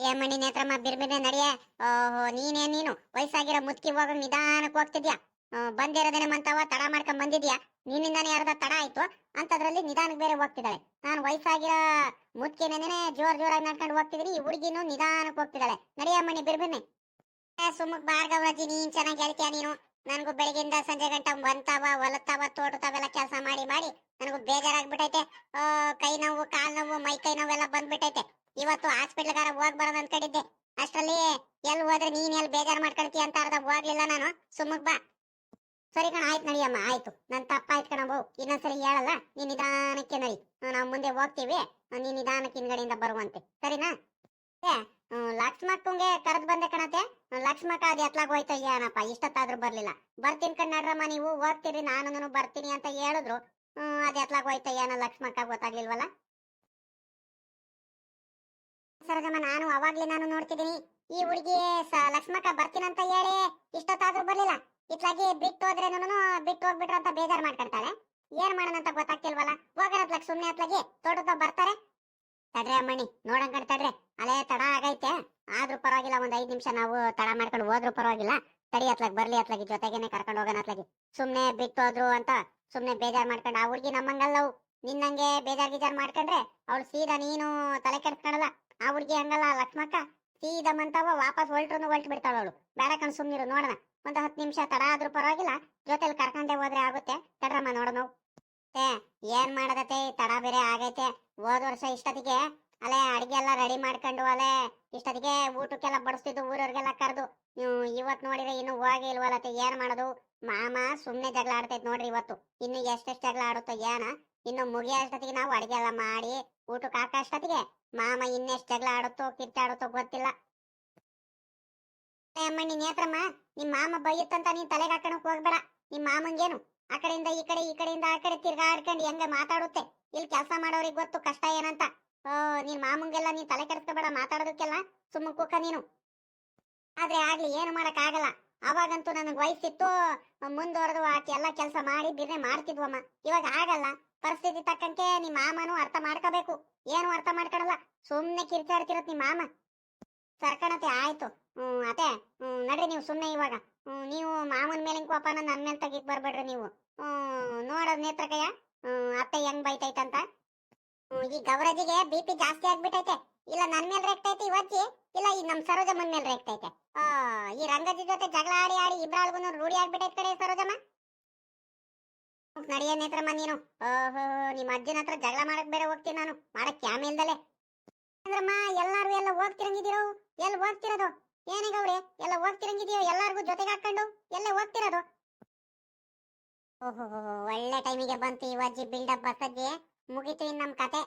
ಏ ಮಣಿ ನೇತ್ರಮ್ಮ ಬಿರ್ಬಿರ್ನೆ ನಡಿಯ? ಓಹೋ, ನೀನೇ ನೀನು? ವಯಸ್ಸಾಗಿರೋ ಮುತ್ಕಿ ಹೋಗ ನಿಧಾನಕ್ಕೆ ಹೋಗ್ತಿದ್ಯಾ? ಬಂದಿರೋದೇನೆ ಮಂತವ ತಡ ಮಾಡ್ಕೊಂಡ್ ಬಂದಿದ್ಯಾ? ನಿನ್ನಿಂದಾನೇ ಯಾರದ ತಡ ಆಯ್ತು. ಅಂತದ್ರಲ್ಲಿ ನಿಧಾನಕ್ಕೆ ಬೇರೆ ಹೋಗ್ತಿದ್ದಾಳೆ. ನಾನು ವಯಸ್ಸಾಗಿರೋ ಮುತ್ಕಿನೇನೆ ಜೋರ್ ಜೋರಾಗಿ ನಡ್ಕೊಂಡು ಹೋಗ್ತಿದೀನಿ ಈ ಹುಡುಗಿನೂ ನಿಧಾನಕ್ಕೆ ಹೋಗ್ತಿದ್ದಾಳೆ. ನಡಿಯ ಮಣಿ ಬಿರ್ಬಿರ್ನೆ ಸುಮ್ಮಕ್ ಭಾರ್ಗವಜಿ ನೀನ್ ಚೆನ್ನಾಗಿ ಹೇಳ್ತೀಯ ನೀನು? ನನಗೂ ಬೆಳಗಿಂದ ಸಂಜೆ ಗಂಟ ಬಂತಾವ ಹೊಲತಾವ ತೋಟತಾವೆಲ್ಲ ಕೆಲಸ ಮಾಡಿ ಮಾಡಿ. ನನಗೂ ಬೇಜಾರಾಗ್ಬಿಟ್ಟೈತೆ ಕೈ ನೋವು, ಕಾಲ್ ನೋವು, ಮೈ ಕೈ ನೋವೆಲ್ಲ ಬಂದ್ಬಿಟ್ಟೈತೆ ಇವತ್ತು ಹಾಸ್ಪಿಟ್ಲ್ಗಾರ ಹೋಗ್ ಬರೋದ್ ಅನ್ಕೊಂಡಿದ್ದೆ. ಅಷ್ಟರಲ್ಲಿ ಎಲ್ ಹೋದ್ರೆ ನೀನ್ ಎಲ್ ಬೇಜಾರ್ ಮಾಡ್ಕೊಳ್ತೀಯ ಅಂತ ಅರ್ಧ ಹೋಗ್ಲಿಲ್ಲ ನಾನು. ಸುಮ್ಮಗ್ ಬಾ. ಸರಿ ಕಣ ಆಯ್ತು ನಡಿಯಮ್ಮ ಆಯ್ತು. ನನ್ ತಪ್ಪಾಯ್ತು ಕಣ ಬೋ ಇನ್ನೊಂದ್ಸರಿ ಹೇಳಲ್ಲ ನೀನ್ ನಿಧಾನಕ್ಕೆ ನಡಿ. ನಾವು ಮುಂದೆ ಹೋಗ್ತೀವಿ ನೀನ್ ನಿಧಾನಕ್ಕೆ ಹಿಂದ್ಗಡೆಯಿಂದ ಬರುವಂತೆ. ಸರಿನಾ? ಏ, ಲಕ್ಷ್ಮಕ್ಕಂಗೆ ಕರೆದ್ ಬಂದೆ ಕಣತೆ. ಲಕ್ಷ್ಮಕ್ಕ ಅದ್ ಎತ್ಲಾಗ ಹೋಯ್ತು ಏನಪ್ಪ ಇಷ್ಟತ್ತಾದ್ರೂ ಬರ್ಲಿಲ್ಲ. ಬರ್ತೀನಿ ಕಣ್ ನಡ್ರಮ್ಮ ನೀವು ಹೋಗ್ತೀರಿ ನಾನು ಬರ್ತೀನಿ ಅಂತ ಹೇಳಿದ್ರು. ಹ್ಮ್ ಅದ್ ಎತ್ಲಾಗ ಹೋಯ್ತು ಏನೋ ಲಕ್ಷ್ಮಕ್ಕ ಗೊತ್ತಾಗ್ಲಿಲ್ವಲ್ಲ? ಸರೋಜಮ್ಮ, ನಾನು ಅವಾಗ್ಲೇ ನಾನು ನೋಡ್ತಿದ್ದೀನಿ. ಈ ಹುಡುಗಿ ಲಕ್ಷ್ಮಕ್ಕ ಬರ್ತೀನಂತ ಹೇಳಿ ಇಷ್ಟೊತ್ತಾದ್ರೂ ಬರ್ಲಿಲ್ಲ. ಇತ್ಲಾಗಿ ಬಿಟ್ಟು ಹೋದ್ರೆ ಬಿಟ್ಟು ಹೋಗ್ಬಿಟ್ರು ಅಂತ ಬೇಜಾರ್ ಮಾಡ್ಕೊಳ್ತಾಳೆ ಏನ್ ಮಾಡೋಣ ಅಂತ ಗೊತ್ತಾಗ್ತಿಲ್ವಲ್ಲ ಹೋಗೋಣ ಸುಮ್ನೆ ಅತ್ಲಾಗಿ ತೋಟದ ಬರ್ತಾರೆ. ತಡ್ರೆ ಅಮ್ಮಣಿ ನೋಡಂಗ್ ಕಣ್ ತಡ್ರೆ. ಅಲೇ ತಡ ಆಗೈತೆ. ಆದ್ರೂ ಪರವಾಗಿಲ್ಲ, ಒಂದ್ ಐದ್ ನಿಮಿಷ ನಾವು ತಡ ಮಾಡ್ಕೊಂಡು ಹೋದ್ರೂ ಪರವಾಗಿಲ್ಲ. ತಡಿ ಅತ್ಲಾಗ, ಬರ್ಲಿ ಅತ್ಲಾಗಿ, ಜೊತೆಗೇನೆ ಕರ್ಕೊಂಡು ಹೋಗೋಣ ಅತ್ಲಾಗಿ. ಸುಮ್ನೆ ಬಿಟ್ಟು ಹೋದ್ರು ಅಂತ ಸುಮ್ನೆ ಬೇಜಾರ್ ಮಾಡ್ಕೊಂಡು ಆ ಹುಡುಗಿ ನಮ್ಮಂಗಲ್ಲವು ನಿನ್ನಂಗೆ ಬೇಜಾರ್ ಗಿಜಾರ್ ಮಾಡ್ಕೊಂಡ್ರೆ ಅವಳು ಸೀದಾ ನೀನು ತಲೆ ಕೆಡ್ಸ್ಕೊಳಲ್ಲ ಆ ಹುಡ್ಗಿ ಹಂಗಲ್ಲ ಲಕ್ಷ್ಮಕ್ಕ? ಸೀದಾ ಮಂತವ ವಾಪಸ್ ಹೊಲ್ಟ್ರು ಹೊಲ್ಟ್ ಬಿಡ್ತಾಳ ಅವಳು. ಬೇಡ ಕಣ್ ಸುಮ್ನಿರು, ನೋಡೋಣ. ಒಂದ್ ಹತ್ತು ನಿಮಿಷ ತಡ ಆದ್ರೂ ಪರವಾಗಿಲ್ಲ, ಜೊತೆಲಿ ಕರ್ಕೊಂಡೆ ಹೋದ್ರೆ ಆಗುತ್ತೆ. ತಡ್ರಮ್ಮ, ನೋಡೋಣ ಏ ಏನ್ ಮಾಡದತೆ ತಡ ಬೇರೆ ಆಗೈತೆ. ಹೋದ ವರ್ಷ ಇಷ್ಟೊತ್ತಿಗೆ ಅಲ್ಲೇ ಅಡಿಗೆ ಎಲ್ಲ ರೆಡಿ ಮಾಡ್ಕೊಂಡು ಅಲ್ಲೇ ಇಷ್ಟೊತ್ತಿಗೆ ಊಟಕ್ಕೆಲ್ಲ ಬಡಿಸ್ತಿದ್ದು ಊರವ್ರಿಗೆಲ್ಲ ಕರೆದು. ನೀವು ಇವತ್ ನೋಡಿದ್ರೆ ಇನ್ನು ಹೋಗಿ ಇಲ್ವಲ್ಲತ್ತೆ ಏನ್ ಮಾಡೋದು? ಮಾಮ ಸುಮ್ನೆ ಜಗಳ ಆಡ್ತೈತೆ ನೋಡ್ರಿ ಇವತ್ತು. ಇನ್ನು ಎಷ್ಟೆಷ್ಟು ಜಗಳ ಆಡುತ್ತೋ, ಏನ? ಇನ್ನು ಮುಗಿಯೋಷ್ಟೊತ್ತಿಗೆ ನಾವು ಅಡಿಗೆ ಎಲ್ಲ ಮಾಡಿ ಊಟಕ್ಕೆ ಹಾಕೋ ಅಷ್ಟೊತ್ತಿಗೆ ಮಾಮ ಇನ್ನೆಷ್ಟು ಜಗಳ ಆಡುತ್ತೋ, ಕಿತ್ತಾಡುತ್ತೋ ಗೊತ್ತಿಲ್ಲ. ಅಮ್ಮ, ನೀನ್ ನೇತ್ರಮ್ಮ ನಿಮ್ ಮಾಮ ಬೈಯುತ್ತಂತ ನೀನ್ ತಲೆಗೆ ಹಾಕೋಣಕ್ ಹೋಗ್ಬೇಡ. ನಿಮ್ ಮಾಮಂಗೇನು ಆ ಕಡೆಯಿಂದ ಈ ಕಡೆ, ಈ ಕಡೆಯಿಂದ ಆ ಕಡೆ ತಿರ್ಗಾಡ್ಕೊಂಡು ಹೆಂಗ ಮಾತಾಡುತ್ತೆ? ಇಲ್ಲಿ ಕೆಲಸ ಮಾಡೋರಿಗೆ ಗೊತ್ತು ಕಷ್ಟ ಏನಂತ. ಓ, ನಿನ್ ಮಾಮಂಗೆಲ್ಲ ನೀನ್ ತಲೆ ಕೆಡಿಸ್ಕೋಬೇಡ ಮಾತಾಡೋದಕ್ಕೆಲ್ಲ ಸುಮ್ಮ ಕುಕ್ಕ ನೀನು. ಆದ್ರೆ ಆಗ್ಲಿ, ಏನು ಮಾಡಕ್ ಆಗಲ್ಲ ಅವಾಗಂತೂ ನನಗ್ ವಯಸ್ಸಿತ್ತು, ಮುಂದುವರೆದು ಆಕೆ ಎಲ್ಲ ಕೆಲಸ ಮಾಡಿ ಬಿರ್ನೆ ಮಾಡ್ತಿದ್ವಮ್ಮ. ಇವಾಗ ಆಗಲ್ಲ. ಪರಿಸ್ಥಿತಿ ತಕ್ಕಂತೆ ನಿಮ್ಮ ಮಾಮನು ಅರ್ಥ ಮಾಡ್ಕೋಬೇಕು. ಏನು ಅರ್ಥ ಮಾಡ್ಕೊಳಲ್ಲ. ಸುಮ್ನೆ ಕಿರ್ಚಾಡ್ತಿರತ್ ನಿಮ್ಮ ಮಾಮ. ಸರ್ಕಣತೆ ಆಯ್ತು. ಹ್ಮ್ ಅತೆ ಹ್ಮ್, ನಡ್ರಿ ನೀವು ಸುಮ್ನೆ ಇವಾಗ. ನೀವು ಮಾಮನ ಮೇಲೆ ಕೋಪನ ನನ್ನ ಮೇಲೆ ತೆಗಿಕ್ ಬರ್ಬೇಡ್ರಿ ನೀವು. ಹ್ಮ್, ನೋಡೋದ್ ನೇತ್ರಕಯ್ಯ. ಹ್ಮ್, ಅತ್ತೆ ಹೆಂಗ್ ಬೈತೈತಂತ. ಈ ಗೌರಜಿಗೆ ಬಿ ಪಿ ಜಾಸ್ತಿ ಆಗ್ಬಿಟ್ಟೈತೆ. ಇಲ್ಲ ನನ್ ಮೇಲೆ ರೇಗ್ತೈತೆ ಇವಜ್ಜಿ ಇಲ್ಲ ಈ ನಮ್ ಸರೋಜಮ್ಮನ್ ಮೇಲೆ ರೇಗ್ತೈತೆ. ಈ ರಂಗಜಿ ಜೊತೆ ಜಗಳ ಆಡಿ ಆಡಿ ಇಬ್ರಾಳ್ಗೂ ರೂಢಿ ಆಗ್ಬಿಟ್ಟೈತೆ ಕಡೆ ಸರೋಜಮ್ಮ. ನಡಿಯ ನೇತ್ರಮ್ಮ ನೀನು? ಓಹೋ, ನಿಮ್ಮ ಅಜ್ಜನ ಹತ್ರ ಜಗಳ ಮಾಡಕ್ ಬೇರೆ ಹೋಗ್ತೀನಿ ನಾನು. ಮಾಡಕ್ ಆಮೇಲೆ ಇಲ್ದಲೆ. ಅಂದ್ರಮ್ಮ ಎಲ್ಲಾರು ಎಲ್ಲ ಹೋಗ್ತಿರಂಗಿದ್ದೀರೋ ಎಲ್ಲ ಹೋಗ್ತಿರೋದು ಏನೇ ಗೌರಿ ಎಲ್ಲ ಹೋಗ್ತಿರಂಗಿದೀಯೋ ಎಲ್ಲಾರ್ಗು ಜೊತೆಗೆ ಹಾಕೊಂಡು ಎಲ್ಲ ಹೋಗ್ತಿರೋದು ಓಹೋ ಒಳ್ಳೆ ಟೈಮಿಗೆ ಬಂತು ಈ ಅಜ್ಜಿ ಬಿಲ್ಡಪ್ ಬಸಜ್ಜಿ. ಮುಗೀತು ಇನ್ ನಮ್ ಕತೆ.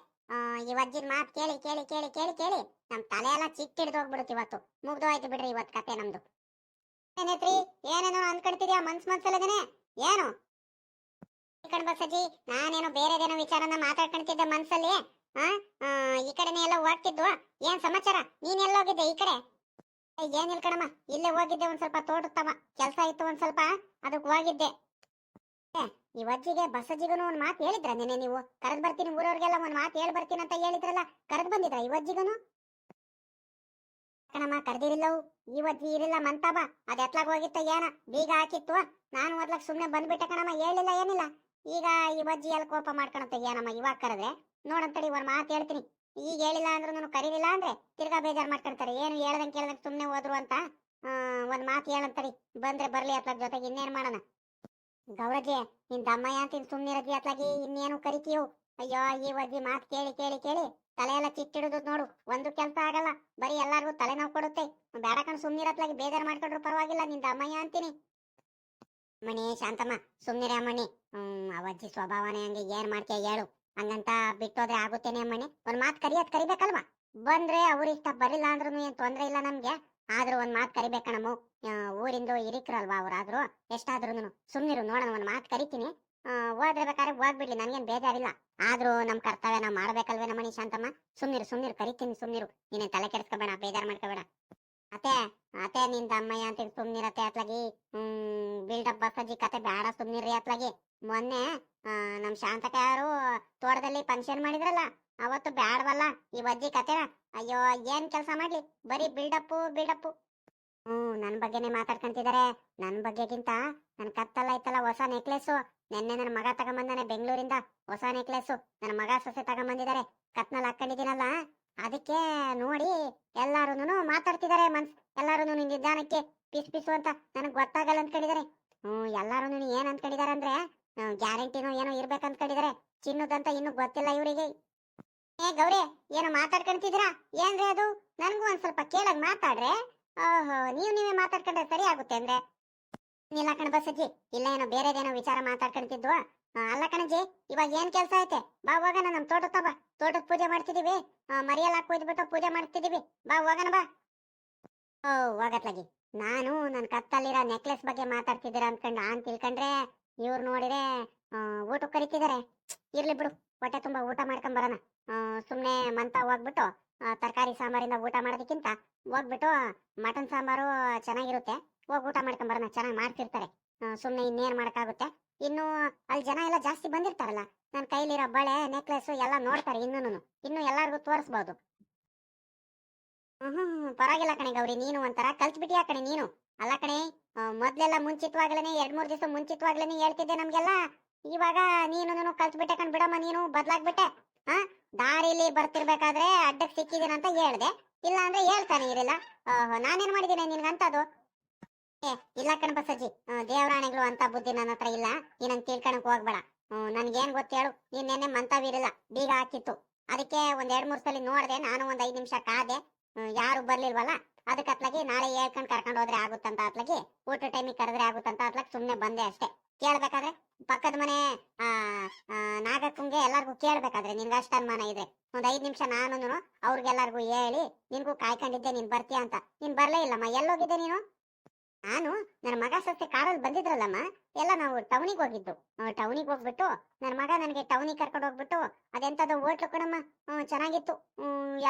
ಈ ಅಜ್ಜಿನ ಮಾತ್ ಕೇಳಿ ಕೇಳಿ ಕೇಳಿ ಕೇಳಿ ಕೇಳಿ. ನಮ್ ತಲೆ ಎಲ್ಲ ಚಿಟ್ಟಿಡ್ದು ಹೋಗ್ಬಿಡುತ್ತೆ ಇವತ್ತು. ಮುಗ್ದು ಆಯ್ತು ಬಿಡ್ರಿ ಇವತ್ತು ಕತೆ ನಮ್ದು. ಏನೇತ್ರಿ ಏನೇನೋ ಅನ್ಕೊಳ್ತಿದ್ಯಾ ಮನ್ಸ್ ಮನ್ಸಲ್ಲದೇನೆ ಏನು? ಕಣ್ ಬಸಜ್ಜಿ, ನಾನೇನೋ ಬೇರೆದೇನೋ ವಿಚಾರನ ಮಾತಾಡ್ಕೊಂತಿದ್ದೆ ಮನ್ಸಲ್ಲಿ. ಈ ಕಡೆನೇ ಎಲ್ಲ ಹೋಗ್ತಿದ್ವು. ಏನ್ ಸಮಾಚಾರ? ನೀನ್ ಎಲ್ಲ ಹೋಗಿದ್ದೆ ಈ ಕಡೆ? ಏನ್ ಕಣಮ್ಮ, ಇಲ್ಲೇ ಹೋಗಿದ್ದೆ ಒಂದ್ ಸ್ವಲ್ಪ ತೋಟತ್ತಮ್ಮ ಕೆಲ್ಸ ಇತ್ತು ಒಂದ್ ಸ್ವಲ್ಪ, ಅದಕ್ಕೆ ಹೋಗಿದ್ದೆ. ಈ ಅಜ್ಜಿಗೆ ಬಸಜ್ಜಿಗೂ ಒಂದ್ ಮಾತು ಹೇಳಿದ್ರ ನೆನೆ ನೀವು? ಕರೆದ್ ಬರ್ತೀನಿ ಊರವ್ರಿಗೆಲ್ಲ ಒಂದ್ ಮಾತು ಹೇಳಿ ಬರ್ತೀನಿ ಅಂತ ಹೇಳಿದ್ರಲ್ಲ, ಕರೆದ್ ಬಂದಿದ್ರ ಈ ಅಜ್ಜಿಗನು? ಕಣಮ್ಮ, ಕರ್ದಿರಿಲ್ಲವು. ಅಜ್ಜಿ ಇರಿಲ್ಲ ಮಂತಾಬ ಅದ್ ಎತ್ಲಾಗ ಹೋಗಿತ್ತ ಏನ? ಬೀಗ ಹಾಕಿತ್ತು. ನಾನು ಮೊದ್ಲಾಗ ಸುಮ್ನೆ ಬಂದ್ಬಿಟ್ಟೆ ಕಣಮ್ಮ, ಹೇಳಿಲ್ಲ ಏನಿಲ್ಲ. ಈಗ ಈ ಬಜ್ಜಿ ಎಲ್ಲಿ ಕೋಪ ಮಾಡ್ಕೊಳತ್ತೆ ನಮ್ಮ ಇವಾಗ ಕರೆದ್ರೆ? ನೋಡಂತಡಿ ಒಂದ್ ಮಾತು ಹೇಳ್ತೀನಿ. ಈಗ ಹೇಳಿಲ್ಲ ಅಂದ್ರೆ ನಾನು ಕರೀಲಿಲ್ಲ ಅಂದ್ರೆ ತಿರ್ಗಾ ಬೇಜಾರು ಮಾಡ್ಕೊಳ್ತಾರೆ ಏನು ಹೇಳ್ದಂಗೆ ಕೇಳ್ದಂಗೆ ಸುಮ್ನೆ ಹೋದ್ರು ಅಂತ? ಒಂದು ಮಾತು ಹೇಳಂತಡಿ ಬಂದ್ರೆ ಬರ್ಲಿ ಅತ್ಲಾಗ ಜೊತೆಗೆ, ಇನ್ನೇನು ಮಾಡೋಣ? ಗೌರಜ್ಜಿ, ನಿನ್ ದಮ್ಮಯ್ಯ ಅಂತ ಸುಮ್ನಿರಜ್ಜಿ ಅತ್ಲಾಗಿ, ಇನ್ನೇನು ಕರಿತೀಯು? ಅಯ್ಯೋ, ಈ ಬಜ್ಜಿ ಮಾತು ಕೇಳಿ ಕೇಳಿ ಕೇಳಿ ತಲೆ ಎಲ್ಲ ಚಿಟ್ಟಿಡುದು ನೋಡು. ಒಂದು ಕೆಲಸ ಆಗಲ್ಲ. ಬರೀ ಎಲ್ಲಾರ್ಗೂ ತಲೆನೋವು ಕೊಡುತ್ತೆ. ಬೇಡ ಕಣ್ ಸುಮ್ನಿರತ್ಲಾಗಿ ಬೇಜಾರು ಮಾಡ್ಕೊಂಡ್ರು ಪರವಾಗಿಲ್ಲ. ನಿನ್ ದಮ್ಮಯ್ಯ ಅಂತೀನಿ. ಮಣಿ ಶಾಂತಮ್ಮ ಸುಮ್ಮನೆ ಅಮ್ಮಣ್ಣಿ. ಹ್ಮ್, ಅವಜ್ಜಿ ಸ್ವಭಾವನೇ ಹಂಗೆ ಏನ್ ಮಾಡ್ತೀಯ ಹೇಳು. ಹಂಗಂತ ಬಿಟ್ಟೋದ್ರೆ ಆಗುತ್ತೇನೆ ಮಣಿ ಒಂದ್ ಮಾತ್ ಕರಿಯೋದ್ ಕರಿಬೇಕಲ್ವಾ? ಬಂದ್ರೆ ಅವ್ರ ಇಷ್ಟ ಬರಿಲ್ಲ ಅಂದ್ರೂ ಏನ್ ತೊಂದ್ರೆ ಇಲ್ಲ ನಮ್ಗೆ? ಆದ್ರೂ ಒಂದ್ ಮಾತು ಕರಿಬೇಕಣಮ್ಮ ಊರಿಂದು ಇರಿಕ್ರಲ್ವಾ ಅವ್ರಾದ್ರು? ಎಷ್ಟಾದ್ರೂ ಸುಮ್ನಿರು, ನೋಡೋಣ, ಒಂದ್ ಮಾತ್ ಕರಿತೀನಿ. ಹೋದ್ರೆ ಬೇಕಾದ್ರೆ ಹೋಗ್ಬಿಡ್ಲಿ, ನನ್ಗೇನ್ ಬೇಜಾರಿಲ್ಲ. ಆದ್ರೂ ನಮ್ ಕರ್ತವ್ಯ ನಾವ್ ಮಾಡ್ಬೇಕಲ್ವೇ ನಮ್ಮನಿ ಶಾಂತಮ್ಮ? ಸುಮ್ನಿರು ಸುಮ್ನಿರು, ಕರಿತೀನಿ ಸುಮ್ನಿರು. ನೀನೇನ್ ತಲೆ ಕೆಡಿಸ್ಕೋಬೇಡ, ಬೇಜಾರ್ ಮಾಡ್ಕೋಬೇಡ. ಅತ್ತೆ ಅತ್ತೆ ನಿನ್ ತಮ್ಮಯ್ಯ ಅಂತ ಸುಮ್ನಿರತ್ತೆ ಅತ್ಲಾಗಿ. ಹ್ಮ್ ಬಿಲ್ಡಪ್ ಬಸಜ್ಜಿ ಕತೆ ಬೇಡ ಸುಮ್ನಿರ್ರಿ ಅತ್ಲಾಗಿ. ಮೊನ್ನೆ ನಮ್ ಶಾಂತಕ ಯಾರು ತೋಟದಲ್ಲಿ ಫಂಕ್ಷನ್ ಮಾಡಿದ್ರಲ್ಲ, ಅವತ್ತು ಬ್ಯಾಡವಲ್ಲ ಈ ಅಜ್ಜಿ ಕತೆ. ಅಯ್ಯೋ, ಏನ್ ಕೆಲಸ ಮಾಡ್ಲಿ? ಬರೀ ಬಿಲ್ಡಪ್ಪು ಬಿಲ್ಡಪ್ಪು ಹ್ಮ್ ನನ್ ಬಗ್ಗೆನೆ ಮಾತಾಡ್ಕೊಂತಿದಾರೆ. ನನ್ ಬಗ್ಗೆಗಿಂತ ನನ್ ಕತ್ತಲ್ಲ ಐತಲ್ಲ ಹೊಸ ನೆಕ್ಲೆಸ್ ನೆನ್ನೆ ನನ್ನ ಮಗ ತಗೊಂಬಂದಾನೆ ಬೆಂಗಳೂರಿಂದ ಹೊಸ ನೆಕ್ಲೆಸ್ ನನ್ನ ಮಗ ಸೊಸೆ ತಗೊಂಬಂದಿದ್ದಾರೆ ಕತ್ನಲ್ಲಿ ಹಾಕೊಂಡಿದ್ದೀನಲ್ಲ. ಅದಕ್ಕೆ ನೋಡಿ ಎಲ್ಲಾರು ಮಾತಾಡ್ತಿದ್ದಾರೆ ಮನ್ಸ್ ಎಲ್ಲಾರು ನಿಧಾನಕ್ಕೆ ಪಿಸ್ ಪಿಸು ಅಂತ ನನಗ್ ಗೊತ್ತಾಗಲ್ಲ ಅನ್ಕೊಂಡಿದ್ದಾರೆ ಹ್ಮ್ ಎಲ್ಲಾರು ಏನ್ ಅನ್ಕೊಂಡಿದ್ದಾರೆ ಅಂದ್ರೆ ಗ್ಯಾರಂಟಿನೋ ಏನೋ ಇರ್ಬೇಕು ಅನ್ಕೊಂಡಿದ್ದಾರೆ ಚಿನ್ನದಂತ ಇನ್ನು ಗೊತ್ತಿಲ್ಲ ಇವರಿಗೆ. ಏ ಗೌರಿ, ಏನೋ ಮಾತಾಡ್ಕೊಂತಿದ್ದೀರಾ ಏನ್ರಿ ಅದು? ನನಗೂ ಒಂದ್ ಸ್ವಲ್ಪ ಕೇಳಾಗ ಮಾತಾಡ್ರೆ. ಓಹೋ, ನೀವ್ ನೀವೇ ಮಾತಾಡ್ಕೊಂಡ್ರೆ ಸರಿ ಆಗುತ್ತೆ ಅಂದ್ರೆ. ಕಣ ಬಸಜ್ಜಿ ಇಲ್ಲ ಏನೋ ಬೇರೆದೇನೋ ವಿಚಾರ ಮಾತಾಡ್ಕೊಂತಿದ್ವು ಅಲ್ಲ ಕಣಜ್ಜಿ ಇವಾಗ ಏನ್ ಕೆಲ್ಸ ಐತೆ? ಬಾ, ಹೋಗೋಣ, ನಮ್ ತೋಟ ಬಾ. ತೋಟದ ಪೂಜೆ ಮಾಡ್ತಿದೀವಿ. ಮರಿಯೆಲ್ಲ ಕುಯ್ದ್ಬಿಟ್ಟು ಪೂಜೆ ಮಾಡ್ತಿದೀವಿ. ಬಾ, ಹೋಗೋಣ, ಬಾ. ಓ ಹೋಗತ್ಲಾಗಿ ನಾನು ನನ್ ಕತ್ತಲ್ಲಿರೋ ನೆಕ್ಲೆಸ್ ಬಗ್ಗೆ ಮಾತಾಡ್ತಿದ್ದೀರಾ ಅನ್ಕೊಂಡ್ ಆನ್ ತಿಳ್ಕೊಂಡ್ರೆ ಇವ್ರು ನೋಡಿದ್ರೆ ಊಟಕ್ಕೆ ಕರಿತಿದ್ದಾರೆ ಇರ್ಲಿ ಬಿಡು, ಹೊಟ್ಟೆ ತುಂಬಾ ಊಟ ಮಾಡ್ಕೊಂಡ್ ಬರೋಣ. ಸುಮ್ಮನೆ ಮಂತ ಹೋಗ್ಬಿಟ್ಟು ತರಕಾರಿ ಸಾಂಬಾರಿಂದ ಊಟ ಮಾಡೋದಕ್ಕಿಂತ ಹೋಗ್ಬಿಟ್ಟು, ಮಟನ್ ಸಾಂಬಾರು ಚೆನ್ನಾಗಿರುತ್ತೆ. ಹೋಗಿ ಊಟ ಮಾಡ್ಕೊಂಡ್ ಬರೋಣ, ಚೆನ್ನಾಗಿ ಮಾಡ್ತಿರ್ತಾರೆ. ಆ, ಇನ್ನೇನು ಮಾಡಕ್ಕಾಗುತ್ತೆ? ಇನ್ನು ಅಲ್ಲಿ ಜನ ಎಲ್ಲ ಜಾಸ್ತಿ ಬಂದಿರ್ತಾರಲ್ಲ ನನ್ನ ಕೈಲಿರೋ ಬಳೆ ನೆಕ್ಲೆಸ್ ಎಲ್ಲ ನೋಡ್ತಾರೆ ಇನ್ನೂನು ಇನ್ನು ಎಲ್ಲಾರ್ಗೂ ತೋರಿಸ್ಬೋದು. ಹ್ಮ್ ಪರವಾಗಿಲ್ಲ ಕಣೆ ಗೌರಿ ನೀನು ಒಂಥರ ಕಲ್ತ್ಬಿಟ್ಟಿಯಾ ಕಣೆ ನೀನು. ಅಲ್ಲ ಕಣೆ ಮೊದ್ಲೆಲ್ಲ ಮುಂಚಿತವಾಗ್ಲೇನೆ ಎರಡ್ ಮೂರ್ ದಿವಸ ಮುಂಚಿತವಾಗ್ಲೇನೆ ಹೇಳ್ತಿದ್ದೆ ನಮ್ಗೆಲ್ಲ. ಇವಾಗ ನೀನು ಕಲ್ತ್ಬಿಟ್ಟೆ ಕಣ್ ಬಿಡಮ್ಮ ನೀನು ಬದ್ಲಾಗ್ಬಿಟ್ಟೆ. ಹಾ ದಾರಿಲಿ ಬರ್ತಿರ್ಬೇಕಾದ್ರೆ ಅಡ್ಡಕ್ಕೆ ಸಿಕ್ಕಿದೀನಿ ಅಂತ ಹೇಳ್ದೆ. ಇಲ್ಲ ಅಂದ್ರೆ ಹೇಳ್ತಾನೆ ಇರಲಿಲ್ಲ. ನಾನೇನ್ ಮಾಡಿದ್ದೀನಿ ನಿನ್ಗಂತದು? ಇಲ್ಲ ಕಣಪ್ಪ ಸಜ್ಜಿ ದೇವರಾಣೆಗಳು ಅಂತ ಬುದ್ಧಿ ನನ್ನ ಹತ್ರ ಇಲ್ಲ. ನೀನಂಗ್ ತಿಳ್ಕೊಳಕ್ ಹೋಗ್ಬೇಡ. ನನ್ಗೇನ್ ಗೊತ್ತೇಳು? ನೀನ್ ನೆನ್ನೆ ಮಂತವಿರಲಿಲ್ಲ. ಬೀಗ ಹಾಕಿತ್ತು. ಅದಕ್ಕೆ ಒಂದ್ ಎರಡ್ ಮೂರ್ ಸಲ ನೋಡ್ದೆ ನಾನು ಒಂದ್ ಐದ್ ನಿಮಿಷ ಕಾದೆ. ಯಾರು ಬರ್ಲಿಲ್ವಲ್ಲ? ಅದಕ್ಕೆ ಅತ್ಲಾಗಿ ನಾಳೆ ಹೇಳ್ಕೊಂಡ್ ಕರ್ಕೊಂಡ್ ಹೋದ್ರೆ ಆಗುತ್ತಂತ ಅತ್ಲಾಗಿ ಊಟ ಟೈಮಿಗೆ ಕರೆದ್ರೆ ಆಗುತ್ತಂತ ಅತ್ಲಾಗಿ ಸುಮ್ನೆ ಬಂದೆ ಅಷ್ಟೇ. ಕೇಳ್ಬೇಕಾದ್ರೆ? ಪಕ್ಕದ ಮನೆ ಆ, ನಾಗಕ್ಕಂಗೆ ಎಲ್ಲಾರ್ಗೂ ಕೇಳ್ಬೇಕಾದ್ರೆ ನಿನ್ಗೆ ಅಷ್ಟ ಅನುಮಾನ ಇದೆ. ಒಂದ್ ಐದ್ ನಿಮಿಷ ನಾನು ಅವ್ರಿಗೆಲ್ಲರಿಗೂ ಹೇಳಿ ನಿನ್ಗೂ ಕಾಯ್ಕೊಂಡಿದ್ದೆ ನೀನ್ ಬರ್ತೀಯ ಅಂತ. ನೀನ್ ಬರ್ಲೇ ಇಲ್ಲಮ್ಮ. ಎಲ್ಲೋಗಿದ್ದೆ ನೀನು? ನಾನು ನನ್ನ ಮಗ ಸಸ್ತೆ ಕಾರಲ್ಲಿ ಬಂದಿದ್ರಲ್ಲಮ್ಮ, ಎಲ್ಲ ನಾವು ಟೌನಿಗೆ ಹೋಗಿದ್ದು. ಟೌನಿಗೆ ಹೋಗ್ಬಿಟ್ಟು ನನ್ನ ಮಗ ನನಗೆ ಟೌನಿಗೆ ಕರ್ಕೊಂಡು ಹೋಗ್ಬಿಟ್ಟು ಅದೆಂತದ್ದು ಹೋಟ್ಲು ಕಣಮ್ಮ ಚೆನ್ನಾಗಿತ್ತು.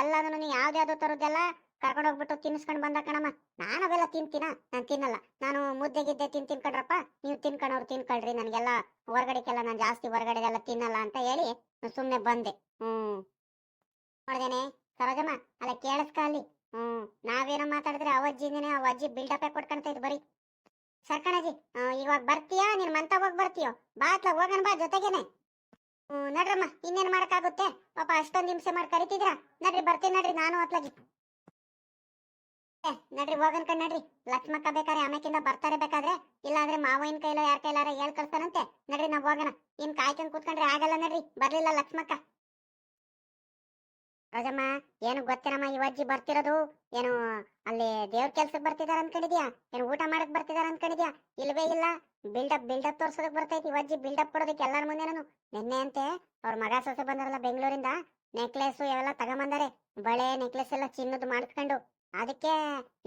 ಎಲ್ಲದನ್ನು ಯಾವ್ದ್ಯಾವ್ದೋ ತರೋದೆಲ್ಲ ಕರ್ಕೊಂಡು ಹೋಗ್ಬಿಟ್ಟು ತಿನ್ನಿಸ್ಕೊಂಡು ಬಂದ ಕಣಮ್ಮ. ನಾನು ಅವೆಲ್ಲ ತಿಂತೀನ? ನಾನು ತಿನ್ನಲ್ಲ. ನಾನು ಮುದ್ದೆ ಗಿದ್ದೆ ತಿನ್ ತಿನ್ಕೊಂಡ್ರಪ್ಪ ನೀವು ತಿನ್ಕೊಂಡವ್ರು ತಿನ್ಕೊಳ್ರಿ, ನನಗೆಲ್ಲ ಹೊರಗಡೆಗೆಲ್ಲ ನಾನು ಜಾಸ್ತಿ ಹೊರಗಡೆದೆಲ್ಲ ತಿನ್ನಲ್ಲ ಅಂತ ಹೇಳಿ ಸುಮ್ಮನೆ ಬಂದೆ. ಹ್ಮ್. ನೋಡ್ದೇನೆ ಸರೋಜಮ್ಮ, ಅಲ್ಲ ಕೇಳಿಸ್ಕ ಹ್ಮ್, ನಾವೇನೋ ಮಾತಾಡಿದ್ರೆ ಅವಜ್ಜಿನೇ ಅವಜ್ಜಿ ಬಿಲ್ಡಪ್ ಕೊಟ್ಕೊಂತ ಇದ್ ಬರೀ. ಸರ್ಕಣಜಿ ಇವಾಗ ಬರ್ತೀಯಾ? ನೀನ್ ಮಂತ ಹೋಗಿ ಬರ್ತೀಯೋ? ಬಾತ್ಲ ಹೋಗನ್ ಬಾ ಜೊತೆಗೇನೆ. ಹ್ಮ್, ನಡ್ರಮ್ಮ, ಇನ್ನೇನ್ ಮಾಡಕ್ಕಾಗುತ್ತೆ? ಪಾಪ ಅಷ್ಟೊಂದ್ ಹಿಂಸೆ ಮಾಡಿ ಕರಿತಿದ್ರ ನಡ್ರಿ, ಬರ್ತೀನಿ ನಡ್ರಿ, ನಾನು ಅತ್ಲಾಗಿ. ನಡ್ರಿ, ಹೋಗನ್ ಕಣ್, ನಡ್ರಿ. ಲಕ್ಷ್ಮಕ್ಕ ಬೇಕಾದ್ರೆ ಆಮೇಕಿಂದ ಬರ್ತಾರೆ ಬೇಕಾದ್ರೆ. ಇಲ್ಲಾಂದ್ರೆ ಮಾವಿನ ಕೈಲೋ ಯಾರ ಕೈಲಾರ ಹೇಳ್ ಕಳ್ತಾನಂತೆ ನಡ್ರಿ, ನಾವ್ ಹೋಗೋಣ. ಇನ್ ಕಾಯ್ಕೊಂಡ್ ಕೂತ್ಕೊಂಡ್ರೆ ಆಗಲ್ಲ ನಡ್ರಿ. ಬರ್ಲಿಲ್ಲ ಲಕ್ಷ್ಮಕ್ಕ. ರಾಜಮ್ಮ ಏನು ಗೊತ್ತೇನಮ್ಮ, ಈ ಅಜ್ಜಿ ಬರ್ತಿರೋದು? ಏನು, ಅಲ್ಲಿ ದೇವ್ರ ಕೆಲ್ಸಕ್ಕೆ ಬರ್ತಿದಾರ ಅನ್ಕೊಂಡಿದ್ಯಾ? ಏನು ಊಟ ಮಾಡಕ್ ಬರ್ತಿದಾರ ಅನ್ಕೊಂಡಿದ್ಯಾ? ಇಲ್ವೇ ಇಲ್ಲ. ಬಿಲ್ಡಪ್ ಬಿಲ್ಡಪ್ ತೋರ್ಸೋದಕ್ ಬರ್ತೈತಿ. ಈ ಅಜ್ಜಿ ಬಿಲ್ಡಪ್ ಕೊಡೋದಕ್ಕೆ ಎಲ್ಲಾರ ಮುಂದೆ ನಾನು. ನಿನ್ನೆ ಅಂತೆ ಅವ್ರ ಮಗ ಸೊಸೆ ಬಂದಾರಲ್ಲ ಬೆಂಗಳೂರಿಂದ. ನೆಕ್ಲೆಸ್ ಇವೆಲ್ಲ ತಗೊಂಬಂದಾರೆ. ಬಳೆ ನೆಕ್ಲೆಸ್ ಎಲ್ಲ ಚಿನ್ನದ್ ಮಾಡ್ಕೊಂಡು. ಅದಕ್ಕೆ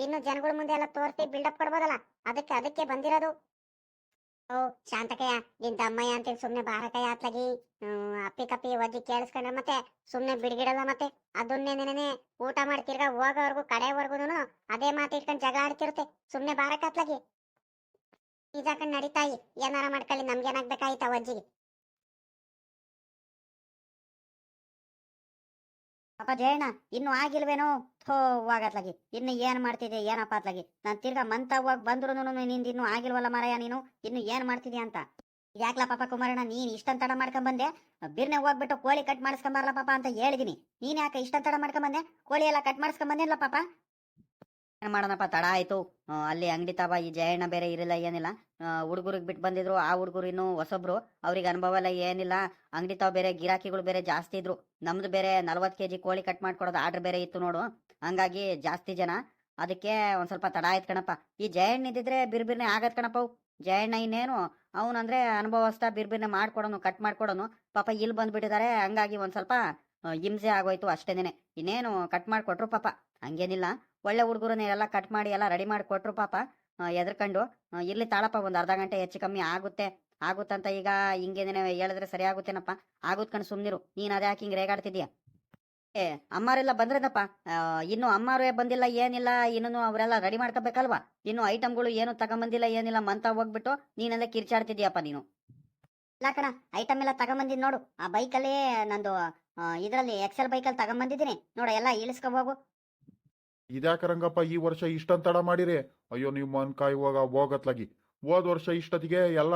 ಇನ್ನು ಜನಗಳ ಮುಂದೆ ಎಲ್ಲ ತೋರಿಸಿ ಬಿಲ್ಡಪ್ ಕೊಡ್ಬೋದಲ್ಲ. ಅದಕ್ಕೆ ಅದಕ್ಕೆ ಬಂದಿರೋದು. ಓ, ಶಾಂತಕಯ್ಯ ನಿನ್ ತಮ್ಮಯ್ಯ ಅಂತ ಸುಮ್ನೆ ಬಾರಕಯ್ಯ ಆತ್ಲಾಗಿ ಅಪ್ಪಿ ಕಪ್ಪಿ ಒಜ್ಜಿ ಕೇಳಿಸ್ಕೊಂಡ್ರೆ ಮತ್ತೆ ಸುಮ್ನೆ ಬಿಡ್ಗಿಡಲ್ಲ ಮತ್ತೆ. ಅದನ್ನೇ ನೆನೆ ಊಟ ಮಾಡಿ ತಿರ್ಗಾ ಹೋಗೋವರೆಗೂ ಕಡೆವರೆಗೂ ಅದೇ ಮಾತು ಇಟ್ಕೊಂಡು ಜಗಳ ಆಡ್ತಿರುತ್ತೆ. ಸುಮ್ನೆ ಬಾರಕತ್ಲಾಗಿ ನಿಜಾಕಂಡ್ ನಡೀತಾಯಿ ಏನಾರ ಮಾಡ್ಕೊಳ್ಳಿ ನಮ್ಗೆ ಏನಾಗ್ಬೇಕಾಯ್ತಾ ಅಜ್ಜಿಗೆ ಅಪ್ಪ ಜಯಣ್ಣ, ಇನ್ನು ಆಗಿಲ್ವೇನೋ? ಥೋ ಹೋಗತ್ಲಾಗಿ ಇನ್ನು ಏನ್ ಮಾಡ್ತಿದ್ದೆ ಏನಪ್ಪ ಅತ್ಲಾಗಿ ನಾನ್ ತಿರ್ಗಾ ಮಂತ ಹೋಗ್ ಬಂದ್ರು ನಿಂದ ಇನ್ನು ಆಗಿಲ್ವಲ್ಲ ಮಾರಾಯ ನೀನು? ಇನ್ನು ಏನ್ ಮಾಡ್ತಿದ್ಯಾ ಅಂತ? ಯಾಕ್ಲ ಪಾಪ ಕುಮಾರಣ್ಣ, ನೀನ್ ಇಷ್ಟಂತ ತಡ ಮಾಡ್ಕೊಂಡ್ ಬಂದೆ? ಬಿರ್ನೆ ಹೋಗ್ಬಿಟ್ಟು ಕೋಳಿ ಕಟ್ ಮಾಡಿಸ್ಕೊಂಬಾರಲ್ಲ ಪಾಪ ಅಂತ ಹೇಳಿದೀನಿ. ನೀನ್ ಯಾಕೆ ಇಷ್ಟಂತ ತಡ ಮಾಡ್ಕೊಂಡ್ ಬಂದೆ? ಕೋಳಿ ಎಲ್ಲ ಕಟ್ ಮಾಡಿಸ್ಕೊಂಡ್ ಪಾಪ? ಏನ್ ಮಾಡೋಣಪ್ಪ ತಡ ಆಯ್ತು. ಅಲ್ಲಿ ಅಂಗಡಿ ತಾವ ಈ ಜಯಣ್ಣ ಬೇರೆ ಇರಲಿಲ್ಲ, ಏನಿಲ್ಲ. ಹುಡುಗರಿಗೆ ಬಿಟ್ಟು ಬಂದಿದ್ರು. ಆ ಹುಡುಗರು ಇನ್ನು ಹೊಸಬ್ರು. ಅವ್ರಿಗೆ ಅನುಭವ ಎಲ್ಲ ಏನಿಲ್ಲ. ಅಂಗಡಿ ತಾವ ಬೇರೆ, ಗಿರಾಕಿಗಳು ಬೇರೆ ಜಾಸ್ತಿ ಇದ್ರು. ನಮ್ದು ಬೇರೆ ನಲ್ವತ್ತು ಕೆಜಿ ಕೋಳಿ ಕಟ್ ಮಾಡ್ಕೊಡೋದು ಆರ್ಡರ್ ಬೇರೆ ಇತ್ತು ನೋಡು. ಹಂಗಾಗಿ ಜಾಸ್ತಿ ಜನ. ಅದಕ್ಕೆ ಒಂದು ಸ್ವಲ್ಪ ತಡ ಆಯ್ತು ಕಣಪ್ಪ. ಈ ಜಯಣ್ಣ ಇದ್ದಿದ್ರೆ ಬಿರ್ಬಿರ್ನೆ ಆಗತ್ ಕಣಪ್ಪ ಜಯಣ್ಣ ಇನ್ನೇನು ಅವನಂದ್ರೆ ಅನುಭವಸ್ಥ ಬಿರ್ಬಿರ್ನೆ ಮಾಡ್ಕೊಡೋನು, ಕಟ್ ಮಾಡ್ಕೊಡೋನು. ಪಾಪ ಇಲ್ಲಿ ಬಂದ್ಬಿಟ್ಟಿದ್ದಾರೆ ಹಂಗಾಗಿ ಒಂದು ಸ್ವಲ್ಪ ಹಿಂಸೆ ಆಗೋಯ್ತು ಅಷ್ಟೇನೆ ಇನ್ನೇನು ಕಟ್ ಮಾಡ್ಕೊಟ್ರು ಪಾಪ. ಹಂಗೇನಿಲ್ಲ. ಒಳ್ಳೆ ಹುಡುಗರನ್ನ ಎಲ್ಲ ಕಟ್ ಮಾಡಿ ಎಲ್ಲ ರೆಡಿ ಮಾಡಿ ಕೊಟ್ರು ಪಾಪ. ಎದ್ರಕಂಡು ಇರ್ಲಿ ತಾಳಪ್ಪ, ಒಂದು ಅರ್ಧ ಗಂಟೆ ಹೆಚ್ಚು ಕಮ್ಮಿ ಆಗುತ್ತೆ. ಆಗುತ್ತಂತ ಈಗ ಹಿಂಗೇನೇನೆ ಹೇಳಿದ್ರೆ ಸರಿ ಆಗುತ್ತೇನಪ್ಪ. ಆಗುತ್ ಕಣ್ ಸುಮ್ನಿರು. ನೀನ್ ಅದೇ ಹಾಕಿ ಹಿಂಗ್ ರೇಗಾಡ್ತಿದ್ಯಾ? ಏ, ಅಮ್ಮಾರೆಲ್ಲ ಬಂದ್ರದಪ್ಪ. ಇನ್ನು ಅಮ್ಮಾರೇ ಬಂದಿಲ್ಲ, ಏನಿಲ್ಲ ಇನ್ನೂ ಅವರೆಲ್ಲ ರೆಡಿ ಮಾಡ್ಕೋಬೇಕಲ್ವಾ? ಇನ್ನು ಐಟಮ್ಗಳು ಏನು ತಗೊಂಬಂದಿಲ್ಲ, ಏನಿಲ್ಲ, ಮಂತ ಹೋಗ್ಬಿಟ್ಟು ನೀನೆಲ್ಲ ಕಿರ್ಚಾಡ್ತಿದ್ಯಪ್ಪ ನೀನು. ಇಲ್ಲ ಕಣ ಐಟಮ್ ಎಲ್ಲ ತಗೊಂಬಂದಿದ್ ನೋಡು. ಆ ಬೈಕಲ್ಲಿ ನಂದು ಇದರಲ್ಲಿ ಎಕ್ಸೆಲ್ ಬೈಕಲ್ಲಿ ತಗೊಂಬಂದಿದ್ದೀನಿ. ನೋಡು, ಎಲ್ಲ ಇಳಿಸ್ಕೊ ಹೋಗು. ಇದ್ಯಾಕ ರಂಗಪ್ಪ ಈ ವರ್ಷ ಇಷ್ಟೊಂದು ತಡ ಮಾಡಿರಿ? ಅಯ್ಯೋ, ನೀವು ಮನ್ಕಾಯಿ ಹೋಗ ಹೋಗತ್ಲಾಗಿ. ಹೋದ ವರ್ಷ ಇಷ್ಟೊತ್ತಿಗೆ ಎಲ್ಲ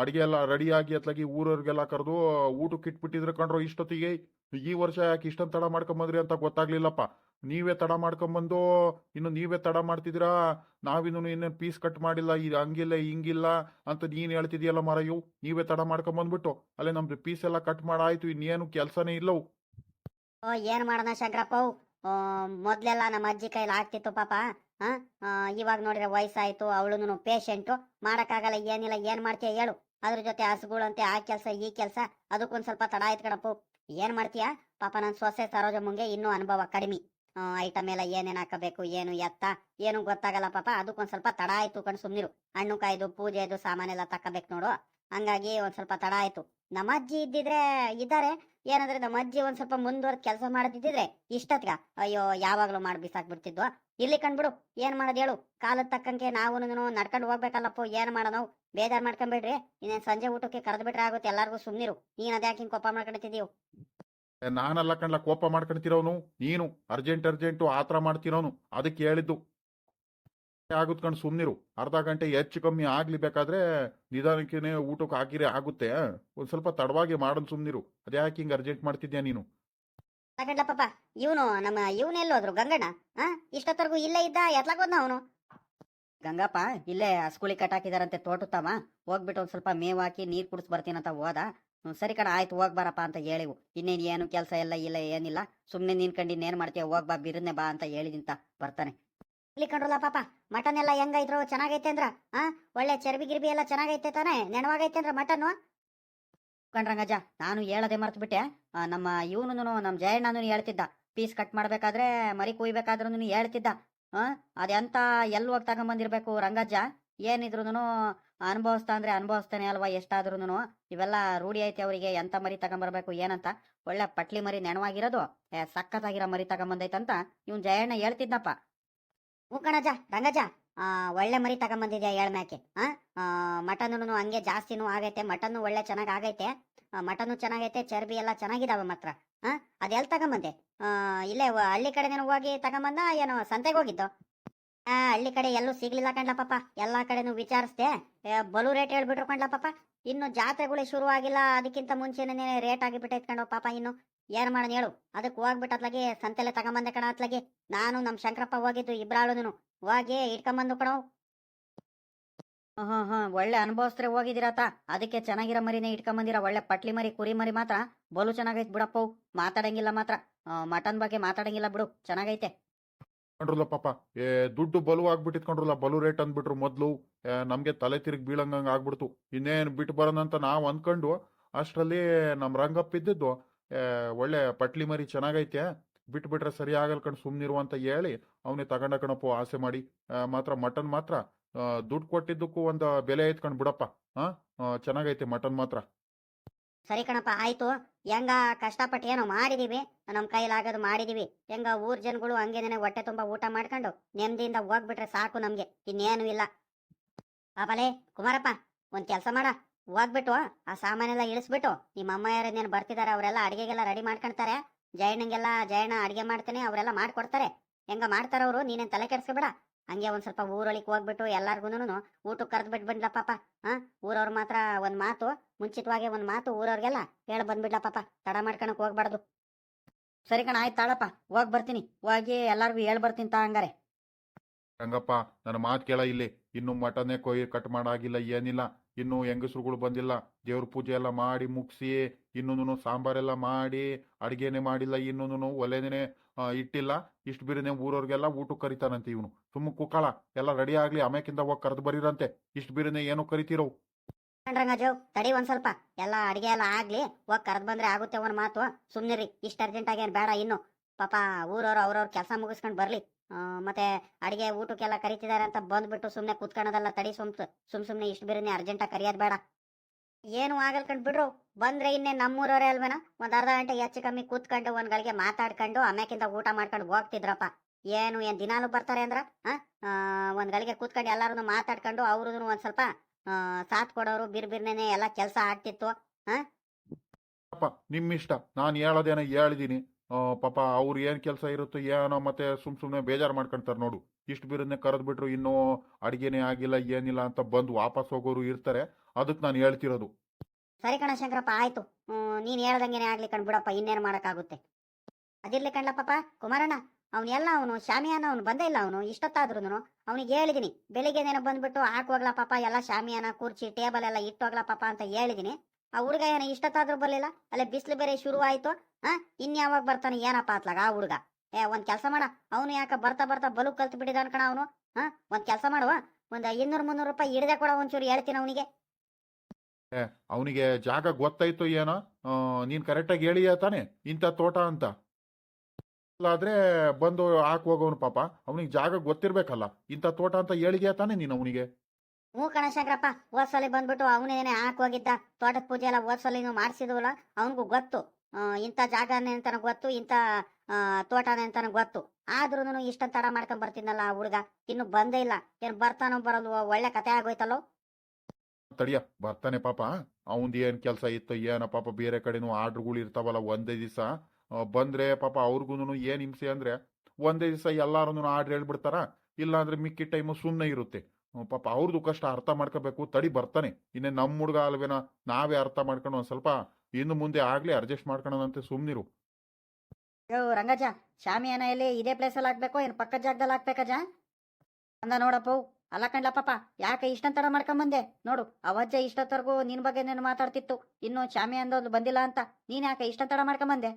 ಅಡಿಗೆ ಎಲ್ಲ ರೆಡಿಯಾಗಿ ಅತ್ಲಾಗಿ ಊರವ್ರಿಗೆಲ್ಲ ಕರೆದು ಊಟಕ್ಕೆ ಇಟ್ಬಿಟ್ಟಿದ್ರೆ ಕಣ್ರು ಇಷ್ಟೊತ್ತಿಗೆ. ಈ ವರ್ಷ ಯಾಕೆ ಇಷ್ಟೊಂದು ತಡ ಮಾಡ್ಕೊಂಬಂದ್ರಿ ಅಂತ ಗೊತ್ತಾಗ್ಲಿಲ್ಲಪ್ಪ. ನೀವೇ ತಡ ಮಾಡ್ಕೊಂಬಂದು, ಇನ್ನು ನೀವೇ ತಡ ಮಾಡ್ತಿದ್ದೀರಾ? ನಾವಿನ್ನು ಇನ್ನೇನು ಪೀಸ್ ಕಟ್ ಮಾಡಿಲ್ಲ ಇದು ಹಂಗಿಲ್ಲ, ಹಿಂಗಿಲ್ಲ ಅಂತ ನೀನು ಹೇಳ್ತಿದ್ಯಲ್ಲ ಮರಯ್ಯು ನೀವೇ ತಡ ಮಾಡ್ಕೊಂಬಂದ್ಬಿಟ್ಟು. ಅಲ್ಲೇ ನಮ್ದು ಪೀಸ್ ಎಲ್ಲ ಕಟ್ ಮಾಡಾಯ್ತು, ಇನ್ನೇನು ಕೆಲಸನೇ ಇಲ್ಲವು. ಏನ್ ಮಾಡೋಣ ಶಂಕರಪ್ಪ ಮೊದ್ಲೆಲ್ಲ ನಮ್ಮ ಅಜ್ಜಿ ಕೈಲಿ ಆಗ್ತಿತ್ತು ಪಾಪ. ಇವಾಗ ನೋಡಿದ್ರೆ ವಯಸ್ಸಾಯ್ತು ಅವಳು ಪೇಷಂಟು ಮಾಡೋಕ್ಕಾಗಲ್ಲ, ಏನಿಲ್ಲ, ಏನ್ ಮಾಡ್ತೀಯ ಹೇಳು. ಅದ್ರ ಜೊತೆ ಹಸುಗಳಂತೆ, ಆ ಕೆಲಸ, ಈ ಕೆಲಸ. ಅದಕ್ಕೊಂದ್ ಸ್ವಲ್ಪ ತಡ ಆಯ್ತು ಕಣಪ್ಪು. ಏನ್ ಮಾಡ್ತೀಯ? ಪಾಪ ನನ್ ಸೊಸೆ ಸರೋಜ ಮುಂಗೆ ಇನ್ನೂ ಅನುಭವ ಕಡಿಮೆ. ಐಟಮ್ ಎಲ್ಲ ಏನೇನ್ ಹಾಕಬೇಕು, ಏನು ಎತ್ತ, ಏನು ಗೊತ್ತಾಗಲ್ಲ ಪಾಪ. ಅದಕ್ಕೊಂದ್ ಸ್ವಲ್ಪ ತಡ ಆಯ್ತು ಕಣ್ ಸುಮ್ನಿರು. ಹಣ್ಣು ಕಾಯ್ದು ಪೂಜೆದು ಸಾಮಾನೆಲ್ಲ ತಕ್ಕಬೇಕು ನೋಡು. ಹಂಗಾಗಿ ಒಂದ್ ಸ್ವಲ್ಪ ತಡ ಆಯ್ತು. ನಮ್ಮ ಅಜ್ಜಿ ಇದ್ದಿದ್ರೆ ಇದ್ದಾರೆ. ಏನಂದ್ರೆ ನಮ್ಮ ಅಜ್ಜಿ ಒಂದ್ ಸ್ವಲ್ಪ ಮುಂದುವರೆದ ಕೆಲಸ ಮಾಡದಿದ್ರೆ ಇಷ್ಟತ್ಗ, ಅಯ್ಯೋ, ಯಾವಾಗ್ಲೂ ಮಾಡಿ ಬಿಸಾಕ್ಬಿಡ್ತಿದ್ವು? ಇಲ್ಲಿ ಕಂಡ್ಬಿಡು, ಏನ್ ಮಾಡೋದು ಹೇಳು? ಕಾಲದ ತಕ್ಕಂಗೆ ನಾವು ನಡ್ಕೊಂಡು ಹೋಗ್ಬೇಕಲ್ಲಪ್ಪ, ಏನ್ ಮಾಡೋಣ ಬೇಜಾರ್ ಮಾಡ್ಕೊಂಬಿಡ್ರಿ. ಇನ್ನೇನ್ ಸಂಜೆ ಊಟಕ್ಕೆ ಕರೆದು ಬಿಟ್ರೆ ಆಗುತ್ತೆ, ಎಲ್ಲಾರ್ಗು ಸುಮ್ನಿರು. ನೀನ್ ಅದ್ಯಾಕೆ ಹಿಂಗ್ ಕೋಪ ಮಾಡ್ಕೊಳ್ತಿದೀವ್ ನಾನಲ್ಲ ಕಣ್ಲ ಕೋಪ ಮಾಡ್ಕೊಂತಿರೋನು ನೀನು ಅರ್ಜೆಂಟ್, ಅರ್ಜೆಂಟು ಆತರ ಮಾಡ್ತಿರೋನು? ಅದಕ್ಕೆ ಹೇಳಿದ್ದು. ಆಗುತ್ತೆ ಕಣ್ ಸುಮ್ನಿರು. ಅರ್ಧ ಗಂಟೆ ಹೆಚ್ಚು ಕಮ್ಮಿ ಆಗ್ಲಿ ಬೇಕಾದ್ರೆ ನಿಧಾನಕ್ಕೇನೆ ಊಟಕ್ಕೆ ಹಾಕಿರೇ ಆಗುತ್ತೆ. ಒಂದ್ ಸ್ವಲ್ಪ ತಡವಾಗಿ ಮಾಡೋನ್ ಸುಮ್ನಿರು. ಅದ್ಯಾಕೆ ಹಿಂಗ್ ಅರ್ಜೆಂಟ್ ಮಾಡ್ತಿದ್ಯಾ ನೀನು? ತಗೊಂಡ್ಲ ಪಾಪ ಇವನು ನಮ್ಮ ಇವನು ಎಲ್ಲೋದ್ರು? ಗಂಗಣ್ಣ? ಆ? ಇಷ್ಟೊತ್ತರ್ಗು ಇಲ್ಲೇ ಇದ್ದ? ಎತ್ಲಾಗೋದ್ನ ಅವನು? ಗಂಗಪ್ಪ ಇಲ್ಲೇ ಸ್ಕೂಲಿಗೆ ಕಟ್ಟಾಕಿದಾರಂತೆ ತೋಟುತ್ತಮ್ಮ ಹೋಗ್ಬಿಟ್ಟು ಒಂದ್ ಸ್ವಲ್ಪ ಮೇವ್ ಹಾಕಿ ನೀರ್ ಕುಡಿಸ್ ಬರ್ತೀನಂತ ಹೋದ. ಹ್ಮ್, ಸರಿ ಕಣ ಆಯ್ತು ಹೋಗ್ಬಾರಪ್ಪ ಅಂತ ಹೇಳಿವು. ಇನ್ನೇನು ಏನು ಕೆಲಸ ಎಲ್ಲ ಇಲ್ಲ ಏನಿಲ್ಲ. ಸುಮ್ನೆ ನಿನ್ಕಂಡು ಇನ್ನೇನ್ ಮಾಡ್ತೀಯ ಹೋಗ್ ಬಾ ಬಿರುನೆ ಬಾ ಅಂತ ಹೇಳಿದಿಂತ ಬರ್ತಾನೆ. ಇಲ್ಲಿ ಕಂಡ್ರಲ್ಲ ಪಾಪ. ಮಟನ್ ಎಲ್ಲ ಹೆಂಗೈತ್ರು, ಚೆನ್ನಾಗೈತೆ ಅಂದ್ರ? ಆ, ಒಳ್ಳೆ ಚರ್ಬಿ ಗಿರ್ಬಿ ಎಲ್ಲ ಚೆನ್ನಾಗೈತೆ ತಾನೆ? ನೆನವಾಗೈತೆ ಅಂದ್ರ ಮಟನ್ ಕಂಡ್ರಂಗಜ್ಜ ನಾನು ಹೇಳದೆ ಮರ್ತು ಬಿಟ್ಟೆ ನಮ್ಮ ಇವನು ನಮ್ಮ ಜಯಣ್ಣನು ಹೇಳ್ತಿದ್ದ. ಪೀಸ್ ಕಟ್ ಮಾಡ್ಬೇಕಾದ್ರೆ, ಮರಿ ಕುಯ್ಬೇಕಾದ್ರೂ ಹೇಳ್ತಿದ್ದ. ಆ ಅದೆಂತ ಎಲ್ಲಿ ಹೋಗಿ ತಗೊಂಬಂದಿರ್ಬೇಕು ರಂಗಜ್ಜ? ಏನಿದ್ರು ಅನುಭವಿಸ್ತಾ ಅಂದ್ರೆ ಅನುಭವಿಸ್ತಾನೆ ಅಲ್ವಾ ಎಷ್ಟಾದ್ರೂ ಇವೆಲ್ಲ ರೂಢಿ ಐತೆ ಅವರಿಗೆ, ಎಂತ ಮರಿ ತಗೊಂಬರ್ಬೇಕು, ಏನಂತ? ಒಳ್ಳೆ ಪಟ್ಲಿ ಮರಿ ನೆನವಾಗಿರೋದು. ಸಕ್ಕತ್ತಾಗಿರೋ ಮರಿ ತಗೊಂಬಂದೈತಂತ. ಇವನ್ ಜಯಣ್ಣ ಹೇಳ್ತಿದ್ನಪ್ಪ. ಹ್ಞೂ ಕಣಜ ರಂಗಜ ಆ, ಒಳ್ಳೆ ಮರಿ ತಗೊಂಬಂದಿದ್ಯಾ ಹೇಳ್ಮ್ಯಾಕೆ ಆ? ಮಟನ್ನು ಹಂಗೆ ಜಾಸ್ತಿನೂ ಆಗೈತೆ, ಮಟನ್ನು ಒಳ್ಳೆ ಚೆನ್ನಾಗ್ ಆಗೈತೆ. ಮಟನ್ನು ಚೆನ್ನಾಗೈತೆ, ಚರ್ಬಿ ಎಲ್ಲ ಚೆನ್ನಾಗಿದಾವೆ ಮಾತ್ರ, ಆ? ಅದೆಲ್ ತಗೊಂಬಂದೆ? ಇಲ್ಲೇ ಹಳ್ಳಿ ಕಡೆನೇನು ಹೋಗಿ ತಗೊಂಬಂದ, ಏನೋ ಸಂತೆಗೆ ಹೋಗಿದ್ದು? ಆ, ಹಳ್ಳಿ ಕಡೆ ಎಲ್ಲೂ ಸಿಗ್ಲಿಲ್ಲ ಕಣ್ಲ ಪಾಪ, ಎಲ್ಲಾ ಕಡೆನೂ ವಿಚಾರಿಸ್ದೆ. ಬಲು ರೇಟ್ ಹೇಳ್ಬಿಟ್ರು ಕಣ್ಲ ಪಾಪ, ಇನ್ನು ಜಾತ್ರೆಗಳು ಶುರು ಆಗಿಲ್ಲ ಅದಕ್ಕಿಂತ ಮುಂಚೆನೇ ರೇಟ್ ಆಗಿಬಿಟ್ಟೈತ್ ಕಣೋ ಪಾಪ ಇನ್ನು. ಏನ್ ಮಾಡೋಣ ಹೇಳು? ಅದಕ್ಕೆ ಹೋಗ್ಬಿಟ್ಟು ಅತ್ಲಾಗೆ ಸಂತೆಲೆ ತಗೊಂಬಂದೆ ಕಣ ಅತ್ಲಾಗೆ ನಾನು ನಮ್ ಶಂಕರಪ್ಪ ಹೋಗಿದ್ದು ಇಬ್ರಾಳುನು ಹೋಗಿ ಇಟ್ಕೊಂಬಂದು ಕಣ. ಹಾ ಹಾ ಒಳ್ಳೆ ಅನುಭವಸ್ತ್ರೆ ಹೋಗಿದಿರತ್ತ ಅದಕ್ಕೆ ಚೆನ್ನಾಗಿರೋ ಮರಿನೇ ಇಟ್ಕೊಂಬಂದಿರ. ಒಳ್ಳೆ ಪಟ್ಲಿ ಮರಿ ಕುರಿ ಮರಿ ಮಾತ್ರ. ಬಲು ಚೆನ್ನಾಗೈತೆ ಬಿಡಪ್ಪ. ಮಾತಾಡಂಗಿಲ್ಲ ಮಾತ್ರ. ಮಟನ್ ಬಗ್ಗೆ ಮಾತಾಡಂಗಿಲ್ಲ ಬಿಡು. ಚೆನ್ನಾಗೈತೆ. ಕಂಡ್ರಲ್ಲ ಪಾಪ. ಏ ದುಡ್ಡು ಬಲು ಆಗ್ಬಿಟ್ಟಿತ್ ಕಂಡ್ರಲ್ಲ ಬಲು ರೇಟ್ ಅಂದ್ಬಿಟ್ರು ಮೊದ್ಲು. ನಮ್ಗೆ ತಲೆ ತಿರುಗಿ ಬೀಳಂಗಂಗ ಆಗ್ಬಿಡ್ತು. ಇನ್ನೇನ್ ಬಿಟ್ಟು ಬರೋಣಂತ ನಾವ್ ಅನ್ಕೊಂಡು ಅಷ್ಟರಲ್ಲಿ ನಮ್ ರಂಗಪ್ಪ ಇದ್ದಿದ್ದು ಒಳ್ಳೆ ಪಟ್ಲಿ ಮರಿ ಚೆನ್ನಾಗೈತೆ. ಬಿಟ್ಬಿಟ್ರೆ ಸರಿ ಆಗಲ್ ಕಣ್ ಅಂತ ಹೇಳಿ ಅವನೇ ತಗೊಂಡ ಕಣಪ್ಪ ಆಸೆ ಮಾಡಿ. ಮಾತ್ರ ಮಟನ್ ಮಾತ್ರ. ದುಡ್ಡು ಕೊಟ್ಟಿದ್ದಕ್ಕೂ ಒಂದು ಬೆಲೆ ಐತ್ಕೊಂಡ್ ಬಿಡಪ್ಪ. ಹಾ ಚೆನ್ನಾಗೈತೆ ಮಟನ್ ಮಾತ್ರ. ಸರಿ ಕಣಪ್ಪ, ಆಯ್ತು. ಹೆಂಗ ಕಷ್ಟಪಟ್ಟು ಏನೋ ಮಾಡಿದೀವಿ. ನಮ್ ಕೈಲಾಗದು ಮಾಡಿದೀವಿ. ಹೆಂಗ ಊರ್ ಜನಗಳು ಹಂಗೇನೆ ಹೊಟ್ಟೆ ತುಂಬಾ ಊಟ ಮಾಡ್ಕೊಂಡು ನೆಮ್ಮದಿಯಿಂದ ಹೋಗ್ಬಿಟ್ರೆ ಸಾಕು ನಮ್ಗೆ. ಇನ್ನೇನು ಇಲ್ಲ. ಪಾಪಲೇ, ಕುಮಾರಪ್ಪ, ಒಂದ್ ಕೆಲ್ಸ ಮಾಡ. ಹೋಗ್ಬಿಟ್ಟು, ಆ ಸಾಮಾನೆಲ್ಲ ಇಳಿಸ್ಬಿಟ್ಟು, ನಿಮ್ಮ ಅಮ್ಮ ಯಾರೇನು ಬರ್ತಿದಾರೆ, ಅವರೆಲ್ಲ ಅಡಿಗೆಗೆಲ್ಲ ರೆಡಿ ಮಾಡ್ಕೊಂತಾರೆ. ಜಯಣ್ಣಂಗೆಲ್ಲ, ಜಯಣ್ಣ ಅಡಿಗೆ ಮಾಡ್ತಾನೆ, ಅವರೆಲ್ಲ ಮಾಡ್ಕೊಡ್ತಾರೆ. ಹೆಂಗ ಮಾಡ್ತಾರ ಅವರು, ನೀನೇನ್ ತಲೆ ಕೆಡ್ಸ್ಕೊಬೇಡ. ಹಂಗೆ ಒಂದ್ ಸ್ವಲ್ಪ ಊರೊಳಗೆ ಹೋಗ್ಬಿಟ್ಟು ಎಲ್ಲಾರ್ಗುನು ಊಟಕ್ಕೆ ಕರೆದು ಬಿಟ್ಟು ಬಂದ್ಲ ಪಾಪ. ಹಾ, ಊರವ್ರ ಮಾತ್ರ ಒಂದ್ ಮಾತು, ಮುಂಚಿತವಾಗಿ ಒಂದ್ ಮಾತು ಊರವ್ರಿಗೆಲ್ಲ ಹೇಳ ಬಂದ್ಬಿಡ್ಲ ಪಾಪ. ತಡ ಮಾಡ್ಕೊಳಕ್ ಹೋಗ್ಬಾರ್ದು. ಸರಿ ಕಣ, ಆಯ್ತು ತಾಳಪ್ಪ. ಹೋಗ್ ಬರ್ತೀನಿ. ಹೋಗಿ ಎಲ್ಲಾರ್ಗು ಹೇಳ್ ಬರ್ತೀನಿ ತಾ ಹಂಗಾರೆ. ರಂಗಪ್ಪ ನನ್ನ ಮಾತು ಕೇಳ ಇಲ್ಲಿ. ಇನ್ನು ಮಟನೇ ಕೊಯ್ ಕಟ್ ಮಾಡಾಗಿಲ್ಲ, ಏನಿಲ್ಲ. ಇನ್ನು ಹೆಂಗಸರುಗಳು ಬಂದಿಲ್ಲ. ದೇವ್ರ ಪೂಜೆ ಎಲ್ಲ ಮಾಡಿ ಮುಗಿಸಿ ಇನ್ನೊಂದು ಸಾಂಬಾರೆಲ್ಲ ಮಾಡಿ, ಅಡಿಗೆನೆ ಮಾಡಿಲ್ಲ ಇನ್ನೊಂದು ಒಲೆನೇ ಇಟ್ಟಿಲ್ಲ. ಇಷ್ಟು ಬಿರಿನೆ ಊರವ್ರಿಗೆಲ್ಲ ಊಟಕ್ಕೆ ಕರಿತಾನಂತೆ ಇವನು. ಸುಮ್ಮ ಕುಕ್ಕಳ. ಎಲ್ಲ ರೆಡಿ ಆಗ್ಲಿ ಆಮೇಕಿಂದ ಹೋಗಿ ಕರೆದು ಬರೀರಂತೆ. ಇಷ್ಟು ಬಿರಿನೆ ಏನು ಕರಿತೀರೋ? ರಂಗಜು ತಡಿ ಒಂದ್ ಸ್ವಲ್ಪ. ಎಲ್ಲ ಅಡಿಗೆ ಎಲ್ಲ ಆಗ್ಲಿ, ಹೋಗಿ ಕರೆದ್ ಬಂದ್ರೆ ಆಗುತ್ತೆ ಒಂದ್ ಮಾತು. ಸುಮ್ನಿರಿ, ಇಷ್ಟು ಅರ್ಜೆಂಟ್ ಆಗಿ ಏನ್ ಬೇಡ ಇನ್ನು. ಪಾಪ ಊರವ್ರು ಅವ್ರವ್ರ ಕೆಲಸ ಮುಗಿಸ್ಕೊಂಡು ಬರ್ಲಿ. ಮತ್ತೆ ಅಡಿಗೆ ಊಟಕ್ಕೆಲ್ಲ ಕರಿತಿದಾರೆ ಅಂತ ಬಂದ್ಬಿಟ್ಟು ಸುಮ್ನೆ ಕುತ್ಕೊಳ್ಳೋದಲ್ಲ ತಡಿ ಸುಮ್ ಸುಮ್ ಸುಮ್ನೆ ಇಷ್ಟು ಬೇರೆ ಅರ್ಜೆಂಟ್ ಆಗಿ ಕರಿಯೋದ್ ಬೇಡ. ಏನು ಆಗಲ್ ಕಂಡ್ ಬಿಡ್ರು, ಬಂದ್ರೆ ಇನ್ನೇ ನಮ್ಮೂರವ್ರೆ ಅಲ್ವೇನ? ಒಂದ್ ಅರ್ಧ ಗಂಟೆ ಹೆಚ್ಚು ಕಮ್ಮಿ ಕೂತ್ಕೊಂಡು, ಒಂದ್ ಗಳಿಗೆ ಮಾತಾಡ್ಕೊಂಡು ಆಮ್ಯಾಕಿಂದ ಊಟ ಮಾಡ್ಕೊಂಡು ಹೋಗ್ತಿದ್ರಪ್ಪ. ಏನು, ಏನ್ ದಿನಾಲು ಬರ್ತಾರೆ ಅಂದ್ರ? ಹ ಒಂದ್ ಗಳಿಗೆ ಕೂತ್ಕೊಂಡು ಎಲ್ಲಾರು ಮಾತಾಡ್ಕೊಂಡು ಅವ್ರದ್ದು ಒಂದ್ ಸ್ವಲ್ಪ ಸಾಥ್ ಕೊಡೋರು, ಬಿರ್ ಬಿರ್ನೇನೆ ಎಲ್ಲಾ ಕೆಲಸ ಆಗ್ತಿತ್ತು. ಹ ನಿಮ್ಮಿಷ್ಟ. ನಾನು ಹೇಳೋದೇನೋ ಹೇಳಿದೀನಿ. ಪಾಪ ಅವ್ರು ಏನು ಕೆಲಸ ಇರುತ್ತೋ ಏನೋ ಮತ್ತೆ ಸುಮ್ ಸುಮ್ಮನೆ ಬೇಜಾರು ಮಾಡ್ಕೊಂತಾರೆ ನೋಡು. ಇಷ್ಟು ಕರೆದು ಬಿಟ್ರು ಇನ್ನೂ ಅಡಿಗೆನೇ ಆಗಿಲ್ಲ, ಏನಿಲ್ಲ ಅಂತ ಬಂದು ವಾಪಸ್ ಹೋಗೋರು ಇರ್ತಾರೆ. ಅದಕ್ಕೆ ನಾನು ಹೇಳ್ತಿರೋದು. ಸರಿ ಕಣ ಶಂಕರಪ್ಪ, ಆಯ್ತು. ನೀನು ಹೇಳ್ದಂಗೆನೆ ಆಗ್ಲಿ ಕಣ್, ಬಿಡಪ್ಪ, ಇನ್ನೇನು ಮಾಡೋಕ್ಕಾಗುತ್ತೆ. ಅದಿರ್ಲಿ ಕಣ್ಲ ಪಾಪ, ಕುಮಾರಣ್ಣ ಅವ್ನೆಲ್ಲ ಅವನು, ಶಾಮಿಯಾನ ಅವನು, ಬಂದೇ ಇಲ್ಲ ಅವನು ಇಷ್ಟೊತ್ತಾದ್ರೂ ಅವನಿಗೆ ಹೇಳಿದೀನಿ. ಬೆಳಿಗ್ಗೆನೇನೋ ಬಂದ್ಬಿಟ್ಟು ಹಾಕುವಾಗ್ಲ ಪಾಪ, ಎಲ್ಲ ಶಾಮಿಯಾನ, ಕುರ್ಚಿ, ಟೇಬಲ್ ಎಲ್ಲ ಇಟ್ಟೋಗ್ಲಾ ಪಾಪ ಅಂತ ಹೇಳಿದೀನಿ. ಆ ಹುಡುಗ ಏನೋ ಇಷ್ಟತ್ತಾದ್ರೂ ಬರ್ಲಿಲ್ಲ? ಅಲ್ಲೇ ಬಿಸಿಲು ಬೇರೆ ಶುರು ಆಯ್ತು ಹಾ ಇನ್ಯಾವಾಗ ಬರ್ತಾನೆ? ಏನಪ್ಪ ಅತ್ಲಾಗ ಆ ಹುಡುಗ? ಏ, ಒಂದ್ ಕೆಲಸ ಮಾಡ. ಅವನು ಯಾಕ ಬರ್ತಾ ಬರ್ತಾ ಬಲು ಕಲ್ತು ಬಿಟ್ಟಿದ ಕಣ ಅವನು? ಹಾ ಒಂದ್ ಕೆಲಸ ಮಾಡುವ ಒಂದ್ ಇನ್ನೂರು ಮುನ್ನೂರು ರೂಪಾಯಿ ಹಿಡ್ದೆ ಕೊಡ ಒಂಚೂರು ಹೇಳ್ತೀನಿ ಅವನಿಗೆ. ಅವನಿಗೆ ಜಾಗ ಗೊತ್ತಾಯ್ತು ಏನೋ? ನೀನ್ ಕರೆಕ್ಟಾಗಿ ಹೇಳಿಯ ತಾನೆ, ಇಂಥ ತೋಟ ಅಂತ. ಆದ್ರೆ ಬಂದು ಹಾಕ್ ಹೋಗೋನು ಪಾಪ. ಅವನಿಗೆ ಜಾಗ ಗೊತ್ತಿರ್ಬೇಕಲ್ಲ. ಇಂಥ ತೋಟ ಅಂತ ಹೇಳಿದ್ಯಾ ತಾನೆ ನೀನು ಅವನಿಗೆ? ಹ್ಞೂ ಕಣಶಂಕರಪ್ಪ ಹೋದ್ಸಲಿ ಬಂದ್ಬಿಟ್ಟು ಅವನೇನೆ ಹೋಗಿದ್ದ? ತೋಟದ ಪೂಜೆ ಎಲ್ಲ ಹೋದ್ಸಲಿ ನೀವು ಮಾಡಿಸಿದ್ವಲ್ಲ, ಅವನಿಗೂ ಗೊತ್ತು. ಇಂಥ ಜಾಗನೇ ಅಂತಾನೆ ಗೊತ್ತು, ಇಂಥ ತೋಟನೇ ಅಂತಾನೆ ಗೊತ್ತು. ಆದ್ರೂ ಇಷ್ಟೊಂದು ತಡ ಮಾಡ್ಕೊಂಡ್ ಬರ್ತಿದ್ನಲ್ಲ ಆ ಹುಡುಗ, ಇನ್ನು ಬಂದೇ ಇಲ್ಲ. ಏನು ಬರ್ತಾನೋ ಬರಲ್ವ, ಒಳ್ಳೆ ಕತೆ ಆಗೋಯ್ತಲ್ಲೋ? ತಡಿಯ, ಬರ್ತಾನೆ ಪಾಪ. ಅವಂದು ಏನು ಕೆಲಸ ಇತ್ತು ಏನೋ ಪಾಪ, ಬೇರೆ ಕಡೆನೂ ಆರ್ಡ್ರುಗಳು ಇರ್ತಾವಲ್ಲ ಒಂದೇ ದಿವಸ. ಬಂದ್ರೆ ಪಾಪ ಅವ್ರಿಗೂ ಏನು ಹಿಂಸೆ ಅಂದ್ರೆ, ಒಂದೇ ದಿವಸ ಎಲ್ಲಾರು ಆರ್ಡ್ರ್ ಹೇಳ್ಬಿಡ್ತಾರ? ಇಲ್ಲ ಅಂದ್ರೆ ಮಿಕ್ಕಿ ಟೈಮು ಸುಮ್ಮನೆ ಇರುತ್ತೆ. ಪಾಪ ಅವ್ರದ್ದು ಕಷ್ಟ ಅರ್ಥ ಮಾಡ್ಕೋಬೇಕು, ತಡಿ ಬರ್ತಾನೆ. ಇನ್ನೇ ನಮ್ಮ ಹುಡುಗ ಅಲ್ವೇನ? ನಾವೇ ಅರ್ಥ ಮಾಡ್ಕೊಂಡು ಒಂದ್ ಸ್ವಲ್ಪ ಇನ್ನು ಮುಂದೆ ಆಗ್ಲಿ ಅಡ್ಜಸ್ಟ್ ಮಾಡ್ಕೊಳ್ಳೋಣಂತೆ ಸುಮ್ನಿರು. ಯೋ ರಂಗಜ ಶಾಮಿಯಾನ ಇಲ್ಲಿ ಇದೇ ಪ್ಲೇಸಲ್ಲಿ ಹಾಕ್ಬೇಕು ಏನು ಪಕ್ಕದ ಜಾಗದಲ್ಲಿ ಹಾಕ್ಬೇಕಜ ಅಂದ ನೋಡಪ್ಪ, ಅಲ್ಲ ಕಂಡ್ಲ ಪಾಪ, ಯಾಕೆ ಇಷ್ಟಂತಡ ತಡ ಮಾಡ್ಕೊಂಬಂದೆ? ನೋಡು, ಅವಜ್ಜ ಇಷ್ಟೊತ್ತವರೆಗೂ ನಿನ್ ಬಗ್ಗೆ ನೀನು ಮಾತಾಡ್ತಿತ್ತು. ಇನ್ನು ಶಾಮಿಯಾನದೊಂದು ಬಂದಿಲ್ಲ ಅಂತ ನೀನ್ ಯಾಕೆ ಇಷ್ಟಂತಡ ತಡ ಮಾಡ್ಕೊಂಬಂದೆ?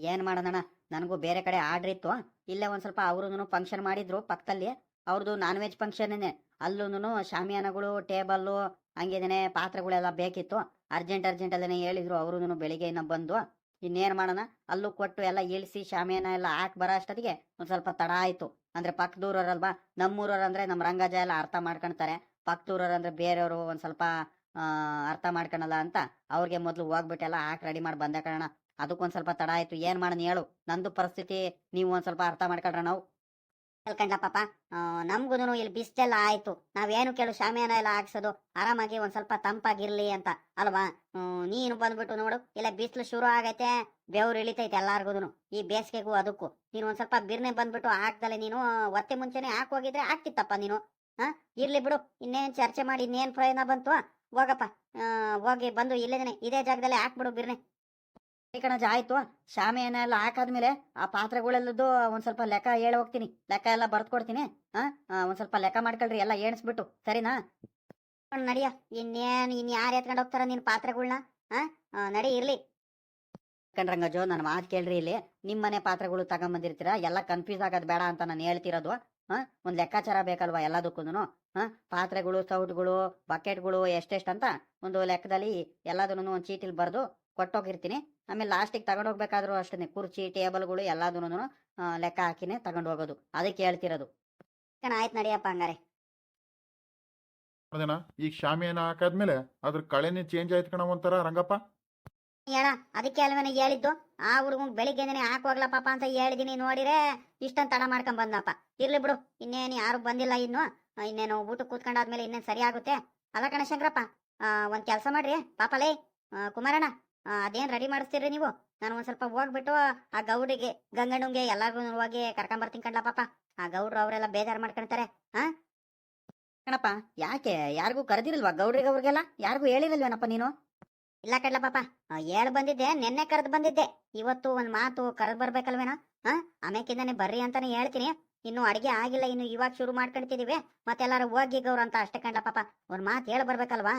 ಏನ್ ಮಾಡೋಣ ನನಗೂ ಬೇರೆ ಕಡೆ ಆರ್ಡ್ರ್ ಇತ್ತು. ಇಲ್ಲೇ ಒಂದ್ ಸ್ವಲ್ಪ ಅವ್ರು ಫಂಕ್ಷನ್ ಮಾಡಿದ್ರು ಪಕ್ಕದಲ್ಲಿ ಅವ್ರದ್ದು ನಾನ್ ವೆಜ್ ಫಂಕ್ಷನ್ನೇ ಅಲ್ಲೂ ಶಾಮಿಯಾನಗಳು, ಟೇಬಲ್ಲು ಹಂಗೇನೆ ಪಾತ್ರೆಗಳೆಲ್ಲ ಬೇಕಿತ್ತು. ಅರ್ಜೆಂಟ್ ಅರ್ಜೆಂಟ್ ಅಲ್ಲೇ ಹೇಳಿದ್ರು. ಅವರು ಬೆಳಿಗ್ಗೆ ಇನ್ನ ಬಂದು, ಇನ್ನೇನು ಮಾಡೋಣ? ಅಲ್ಲೂ ಕೊಟ್ಟು ಎಲ್ಲ ಇಳಿಸಿ ಶಾಮಿಯಾನ ಎಲ್ಲ ಹಾಕಿ ಬರೋ ಅಷ್ಟೊತ್ತಿಗೆ ಒಂದು ಸ್ವಲ್ಪ ತಡ ಆಯಿತು. ಅಂದ್ರೆ ಪಕ್ಕದೂರವ್ರಲ್ವಾ ನಮ್ಮೂರವ್ರು ಅಂದ್ರೆ ನಮ್ಮ ರಂಗಜ ಎಲ್ಲ ಅರ್ಥ ಮಾಡ್ಕೊಳ್ತಾರೆ ಪಕ್ಕದೂರವ್ರು ಅಂದ್ರೆ ಬೇರೆಯವರು ಒಂದು ಸ್ವಲ್ಪ ಅರ್ಥ ಮಾಡ್ಕೊಳಲ್ಲ ಅಂತ ಅವ್ರಿಗೆ ಮೊದಲು ಹೋಗ್ಬಿಟ್ಟೆಲ್ಲ ಹಾಕಿ ರೆಡಿ ಮಾಡಿ ಬಂದ ಕಾರಣ ಅದಕ್ಕೊಂದು ಸ್ವಲ್ಪ ತಡ ಆಯಿತು. ಏನ್ ಮಾಡೋಣ ಹೇಳು. ನಂದು ಪರಿಸ್ಥಿತಿ, ನೀವು ಒಂದು ಸ್ವಲ್ಪ ಅರ್ಥ ಮಾಡ್ಕೊಳ್ರ ನಾವು. ಕಳ್ಕಂಡ್ಲ ಪಾಪ ನಮ್ಗುನು ಇಲ್ಲಿ ಬಿಸ್ಲೆಲ್ಲ ಆಯ್ತು. ನಾವೇನು ಕೇಳು ಶಾಮಿಯಾನ ಎಲ್ಲ ಹಾಕ್ಸೋದು, ಆರಾಮಾಗಿ ಒಂದ್ ಸ್ವಲ್ಪ ತಂಪಾಗಿರ್ಲಿ ಅಂತ. ಅಲ್ವಾ? ನೀನು ಬಂದ್ಬಿಟ್ಟು ನೋಡು, ಇಲ್ಲ ಬಿಸಿಲು ಶುರು ಆಗೈತೆ, ಬೆವ್ರು ಇಳಿತೈತೆ ಎಲ್ಲಾರ್ಗುನು ಈ ಬೇಸಿಗೆಗೂ ಅದಕ್ಕೂ. ನೀನು ಒಂದ್ ಸ್ವಲ್ಪ ಬಿರ್ನೆ ಬಂದ್ಬಿಟ್ಟು ಹಾಕ್ದಲೆ ನೀನು ಒತ್ತೆ ಮುಂಚೆನೆ ಹಾಕ್ ಹೋಗಿದ್ರೆ ಆಗ್ತಿತ್ತಪ್ಪ ನೀನು, ಹಾ? ಇರ್ಲಿ ಬಿಡು, ಇನ್ನೇನ್ ಚರ್ಚೆ ಮಾಡಿ, ಇನ್ನೇನ್ ಪ್ರಯೋಜನ ಬಂತು, ಹೋಗಪ್ಪ ಹೋಗಿ ಬಂದು ಇಲ್ಲೇನೆ ಇದೇ ಜಾಗದಲ್ಲಿ ಹಾಕ್ಬಿಡು ಬಿರ್ನೆ. ಕಣಜ ಆಯ್ತು. ಶಾಮಿಯನ್ನ ಎಲ್ಲ ಹಾಕಾದ್ಮೇಲೆ ಆ ಪಾತ್ರೆಗಳೆಲ್ಲದ್ದು ಒಂದ್ ಸ್ವಲ್ಪ ಲೆಕ್ಕ ಹೇಳಿ ಹೋಗ್ತೀನಿ. ಲೆಕ್ಕ ಎಲ್ಲ ಬರ್ತ್ಕೊಡ್ತೀನಿ ಹಾ ಒಂದ್ ಸ್ವಲ್ಪ ಲೆಕ್ಕ ಮಾಡ್ಕೊಳ್ರಿ ಎಲ್ಲ ಎಣಿಸ್ಬಿಟ್ಟು. ಸರಿನಾ? ನಡಿಯ. ಇನ್ನೇನ್ ಇನ್ ಯಾರು ಎತ್ಕೊಂಡು ಹೋಗ್ತಾರ ನಿನ್ ಪಾತ್ರೆಗಳ್ನ? ಆ, ನಡಿ ಇರ್ಲಿ. ಕಣ್ರಂಗಜೋ ನನ್ನ ಮಾತು ಕೇಳ್ರಿ ಇಲ್ಲಿ. ನಿಮ್ಮನೆ ಪಾತ್ರೆಗಳು ತಗೊಂಬಂದಿರ್ತೀರಾ? ಎಲ್ಲ ಕನ್ಫ್ಯೂಸ್ ಆಗೋದು ಬೇಡ ಅಂತ ನಾನು ಹೇಳ್ತಿರೋದು. ಹಾ ಒಂದ್ ಲೆಕ್ಕಾಚಾರ ಬೇಕಲ್ವಾ ಎಲ್ಲದಕ್ಕೂ ಹಾ ಪಾತ್ರೆಗಳು ಸೌಟ್ಗಳು ಬಕೆಟ್ಗಳು ಎಷ್ಟೆಷ್ಟು ಅಂತ ಒಂದು ಲೆಕ್ಕದಲ್ಲಿ ಎಲ್ಲದನ್ನು ಒಂದು ಚೀಟಿಲ್ ಬರೆದು ಕೊಟ್ಟೋಗಿರ್ತೀನಿ. ಆಮೇಲೆ ಲಾಸ್ಟಿಗೆ ತಗೊಂಡೋಗ್ಬೇಕಾದ್ರೂ ಅಷ್ಟೇ ಕುರ್ಚಿ ಟೇಬಲ್ಗಳು ಎಲ್ಲದೂ ಲೆಕ್ಕ ಹಾಕಿನೇ ತಗೊಂಡು ಹೋಗೋದು. ಅದಕ್ಕೆ ಹೇಳ್ತಿರೋದು. ಆಯ್ತು ನಡಿಯಪ್ಪ ಹಂಗಾರೆ. ಅದೇನಾ? ಈಗ ಶಾಮಿಯಾನ ಹಾಕಾದ್ಮೇಲೆ ಅದ್ರ ಕಳೆನೇ ಚೇಂಜ್ ಆಯ್ತು ಕಣ ಒಂಥರ ರಂಗಪ್ಪ? ಹೇಳ ಅದಕ್ಕೆ ಅಲ್ವೇನೆ ಹೇಳಿದ್ದು? ಆ ಹುಡುಗ ಬೆಳಿಗ್ಗೆನೆ ಹಾಕುವಾಗ್ಲ ಪಾಪ ಅಂತ ಹೇಳಿದೀನಿ ನೋಡಿರೆ ಇಷ್ಟನ್ ತಡ ಮಾಡ್ಕೊಂಡ್ ಬಂದಪ್ಪ ಇರ್ಲಿ ಬಿಡು ಇನ್ನೇನು ಯಾರು ಬಂದಿಲ್ಲ ಇನ್ನು. ಇನ್ನೇನು ಊಟ ಕೂತ್ಕೊಂಡಾದ್ಮೇಲೆ ಇನ್ನೇನು ಸರಿ ಆಗುತ್ತೆ. ಅಲ್ಲ ಕಣ ಶಂಕರಪ್ಪ ಆ, ಒಂದ್ ಕೆಲಸ ಮಾಡ್ರಿ ಪಾಪಲೇ ಕುಮಾರಣ್ಣ. ಅದೇನ್ ರೆಡಿ ಮಾಡಿಸ್ತೀರಿ ನೀವು? ನಾನು ಒಂದ್ ಸ್ವಲ್ಪ ಹೋಗ್ಬಿಟ್ಟು ಆ ಗೌಡಿಗೆ ಗಂಗಣ್ಣಂಗೆ ಎಲ್ಲಾರ್ಗು ಹೋಗಿ ಕರ್ಕೊಂಡ್ ಬರ್ತೀನಿ ಕಣ್ಲ ಪಾಪ. ಆ ಗೌಡ್ರು ಅವರೆಲ್ಲ ಬೇಜಾರ್ ಮಾಡ್ಕೊಂತಾರೆ ಹಾ ಕಣಪ್ಪ, ಯಾಕೆ? ಯಾರಿಗೂ ಕರೆದಿರಲ್ವಾ ಗೌಡ್ರಿಗೆ ಅವ್ರಿಗೆಲ್ಲ? ಯಾರಿಗೂ ಹೇಳಿರಲ್ವೇನಪ್ಪ ನೀನು? ಇಲ್ಲ ಕಡ್ಲ ಪಾಪ. ಹೇಳ್ ಬಂದಿದ್ದೆ, ನಿನ್ನೆ ಕರೆದು ಬಂದಿದ್ದೆ. ಇವತ್ತು ಒಂದ್ ಮಾತು ಕರೆದ್ ಬರ್ಬೇಕಲ್ವೇನ? ಹಾ ಆಮೇಕಿಂದಾನೆ ಬರ್ರಿ ಅಂತಾನೆ ಹೇಳ್ತೀನಿ. ಇನ್ನು ಅಡಿಗೆ ಆಗಿಲ್ಲ, ಇನ್ನು ಇವಾಗ ಶುರು ಮಾಡ್ಕೊಂತಿದೀವಿ ಮತ್ತೆಲ್ಲಾರು ಹೋಗಿ ಗೌರ ಅಂತ ಅಷ್ಟೇ ಕಂಡ ಪಾಪ. ಒಂದ್ ಮಾತು ಹೇಳ್ ಬರ್ಬೇಕಲ್ವಾ?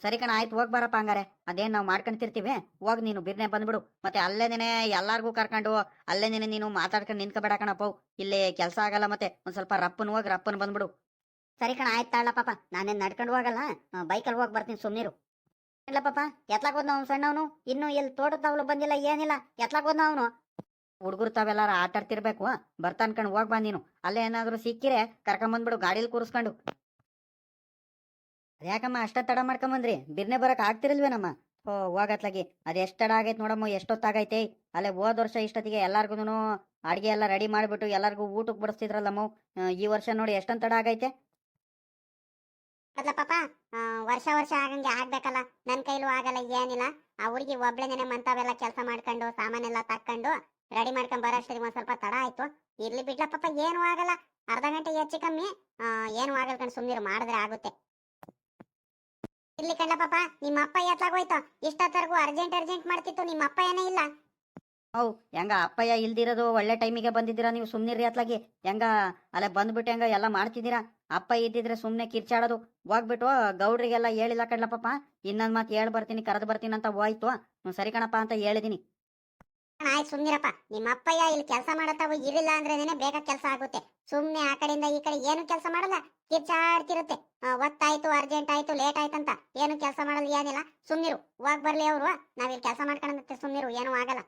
ಸರಿ ಕಣ, ಆಯ್ತು, ಹೋಗ್ ಬರಪ್ಪ ಹಂಗಾರೆ. ಅದೇನ್ ನಾವು ಮಾಡ್ಕೊಂತಿರ್ತೀವಿ ಹೋಗ್ ನೀನು ಬಿರ್ನೆ ಬಂದ್ಬಿಡು. ಮತ್ತೆ ಅಲ್ಲೇನೇನೆ ಎಲ್ಲಾರ್ಗೂ ಕರ್ಕೊಂಡು ಅಲ್ಲೇನೇನೆ ನೀನು ಮಾತಾಡ್ಕೊಂಡು ನಿಂತ್ಕೊಬೇಡ ಕಣಪ್ಪ ಇಲ್ಲಿ ಕೆಲಸ ಆಗಲ್ಲ ಮತ್ತೆ ಒಂದ್ ಸ್ವಲ್ಪ ರಪ್ಪನ್ ಹೋಗಿ, ರಪ್ಪನ್ ಬಂದ್ಬಿಡು. ಸರಿ ಕಣ, ಆಯ್ತು ತಾಳ ಪಾಪ. ನಾನೇನ್ ನಡ್ಕೊಂಡು ಹೋಗಲ್ಲ. ಬೈಕಲ್ಲಿ ಹೋಗಿ ಬರ್ತೀನಿ ಸುಮ್ನಿರು. ಇಲ್ಲ ಪಾಪ ಎತ್ಲಾಕ್ ಹೋದ್ನ ಅವ್ನು ಸಣ್ಣವನು? ಇನ್ನು ಎಲ್ಲಿ ತೋಟದವ್ಲು ಬಂದಿಲ್ಲ, ಏನಿಲ್ಲ. ಎತ್ಲಾಕ್ ಹೋದ್ನ ಅವನು? ಹುಡುಗರು ತಾವೆಲ್ಲಾರ ಆಟಾಡ್ತಿರ್ಬೇಕು. ಬರ್ತಾ ಅನ್ಕೊಂಡು ಹೋಗ್ ಬಾ ನೀನು. ಅಲ್ಲೇ ಏನಾದ್ರು ಸಿಕ್ಕಿರೆ ಕರ್ಕೊಂಬಂದ್ಬಿಡು, ಗಾಡಿಲಿ ಕೂರಿಸ್ಕೊಂಡು. ಯಾಕಮ್ಮ ಅಷ್ಟ ತಡ ಮಾಡ್ಕೊಂಬಂದ್ರಿ ಬಿರ್ನೆ ಬರಕ್ ಆಗ್ತಿರಲ್ವೇನಮ್ಮ? ಓ ಹೋಗತ್ಲಾಗಿ. ಅದ್ ಎಷ್ಟು ತಡ ಆಗೈತೆ ನೋಡಮ್ಮ, ಎಷ್ಟೊತ್ತಾಗೈತೆ? ಅಲ್ಲೇ ಹೋದ್ ವರ್ಷ ಇಷ್ಟೊತ್ತಿಗೆ ಎಲ್ಲಾರ್ಗುನು ಅಡ್ಗೆ ಎಲ್ಲ ರೆಡಿ ಮಾಡ್ಬಿಟ್ಟು ಎಲ್ಲಾರ್ಗು ಊಟಕ್ಕೆ ಬಡಿಸ್ತಿದ್ರಲ್ಲಮ್ಮ ಈ ವರ್ಷ ನೋಡಿ ಎಷ್ಟೊಂದ್ ತಡ ಆಗೈತೆ? ಪಾಪ ವರ್ಷ ವರ್ಷ ಆಗಂಗೆ ಆಗ್ಬೇಕಲ್ಲ. ನನ್ ಕೈಲೂ ಆಗಲ್ಲ, ಏನಿಲ್ಲ. ಆ ಹುಡುಗಿ ಒಬ್ಳೆನೆ ಮಂತಾವೆಲ್ಲ ಕೆಲಸ ಮಾಡ್ಕೊಂಡು, ಸಾಮಾನೆಲ್ಲ ತಕ್ಕೊಂಡು ರೆಡಿ ಮಾಡ್ಕೊಂಡ್ ಬರೋಷ್ಟಿಗೆ ಒಂದ್ ಸ್ವಲ್ಪ ತಡ ಆಯ್ತು. ಇರ್ಲಿ ಬಿಡ್ಲ ಪಾಪ ಏನು ಆಗಲ್ಲ. ಅರ್ಧ ಗಂಟೆ ಹೆಚ್ಚು ಕಮ್ಮಿ ಏನು ಆಗಲ್ಲ ಕಣ್, ಸುಮ್ನಿರು, ಮಾಡಿದ್ರೆ ಆಗುತ್ತೆ. ಇರ್ಲಿ ಕಣ್ಣ ಪಾಪ, ನಿಮ್ಮ ಅಪ್ಪ ಎತ್ಲಾಗೋಯ್ತು ಇಷ್ಟೊತ್ತರೆಗೂ ಅರ್ಜೆಂಟ್ ಅರ್ಜೆಂಟ್ ಮಾಡ್ತಿತ್ತು, ನಿಮ್ಮ ಅಪ್ಪ ಏನೇ ಇಲ್ಲ. ಹೌ ಹೆಂಗ ಅಪ್ಪಯ್ಯ ಇಲ್ದಿರೋದು ಒಳ್ಳೆ ಟೈಮಿಗೆ ಬಂದಿದ್ದೀರಾ ನೀವು ಸುಮ್ಮನಿರಿ ಅತ್ಲಾಗಿ ಹೆಂಗ, ಅಲ್ಲೇ ಬಂದ್ಬಿಟ್ಟು ಹೆಂಗ ಎಲ್ಲ ಮಾಡ್ತಿದ್ದೀರಾ? ಅಪ್ಪ ಇದ್ದಿದ್ರೆ ಸುಮ್ಮನೆ ಕಿರ್ಚಾಡೋದು. ಹೋಗ್ಬಿಟ್ಟು ಗೌಡ್ರಿಗೆಲ್ಲ ಹೇಳಿಲ್ಲ ಕಡ್ಲ ಇನ್ನೊಂದು ಮಾತು ಹೇಳ್ ಬರ್ತೀನಿ, ಕರೆದು ಬರ್ತೀನಿ ಅಂತ ಹೋಯ್ತು. ಸರಿ ಕಣಪ್ಪ ಅಂತ ಹೇಳಿದೀನಿ. ಆಯ್ತು ಸುಮ್ನಿರಪ್ಪ. ನಿಮ್ಮ ಅಪ್ಪಯ್ಯ ಇಲ್ಲಿ ಕೆಲಸ ಮಾಡತ್ತಾವ, ಇರಲಿಲ್ಲ ಅಂದ್ರೇನೆ ಬೇಗ ಕೆಲಸ ಆಗುತ್ತೆ. ಸುಮ್ನೆ ಆ ಕಡೆಯಿಂದ ಈ ಕಡೆ ಏನು ಕೆಲಸ ಮಾಡಲ್ಲ, ಕಿರ್ಚಾಡ್ತಿರುತ್ತೆ. ಒತ್ತಾಯ್ತು ಅರ್ಜೆಂಟ್ ಆಯ್ತು ಲೇಟ್ ಆಯ್ತಂತ ಏನು ಕೆಲಸ ಮಾಡಲ್ಲ, ಏನಿಲ್ಲ. ಸುಮ್ನಿರು, ಹೋಗ್ ಬರ್ಲಿ ಅವರು. ನಾವಿಲ್ಲಿ ಕೆಲಸ ಮಾಡ್ಕೊಂಡಂತೆ ಸುಮ್ನಿರು, ಏನು ಆಗಲ್ಲ.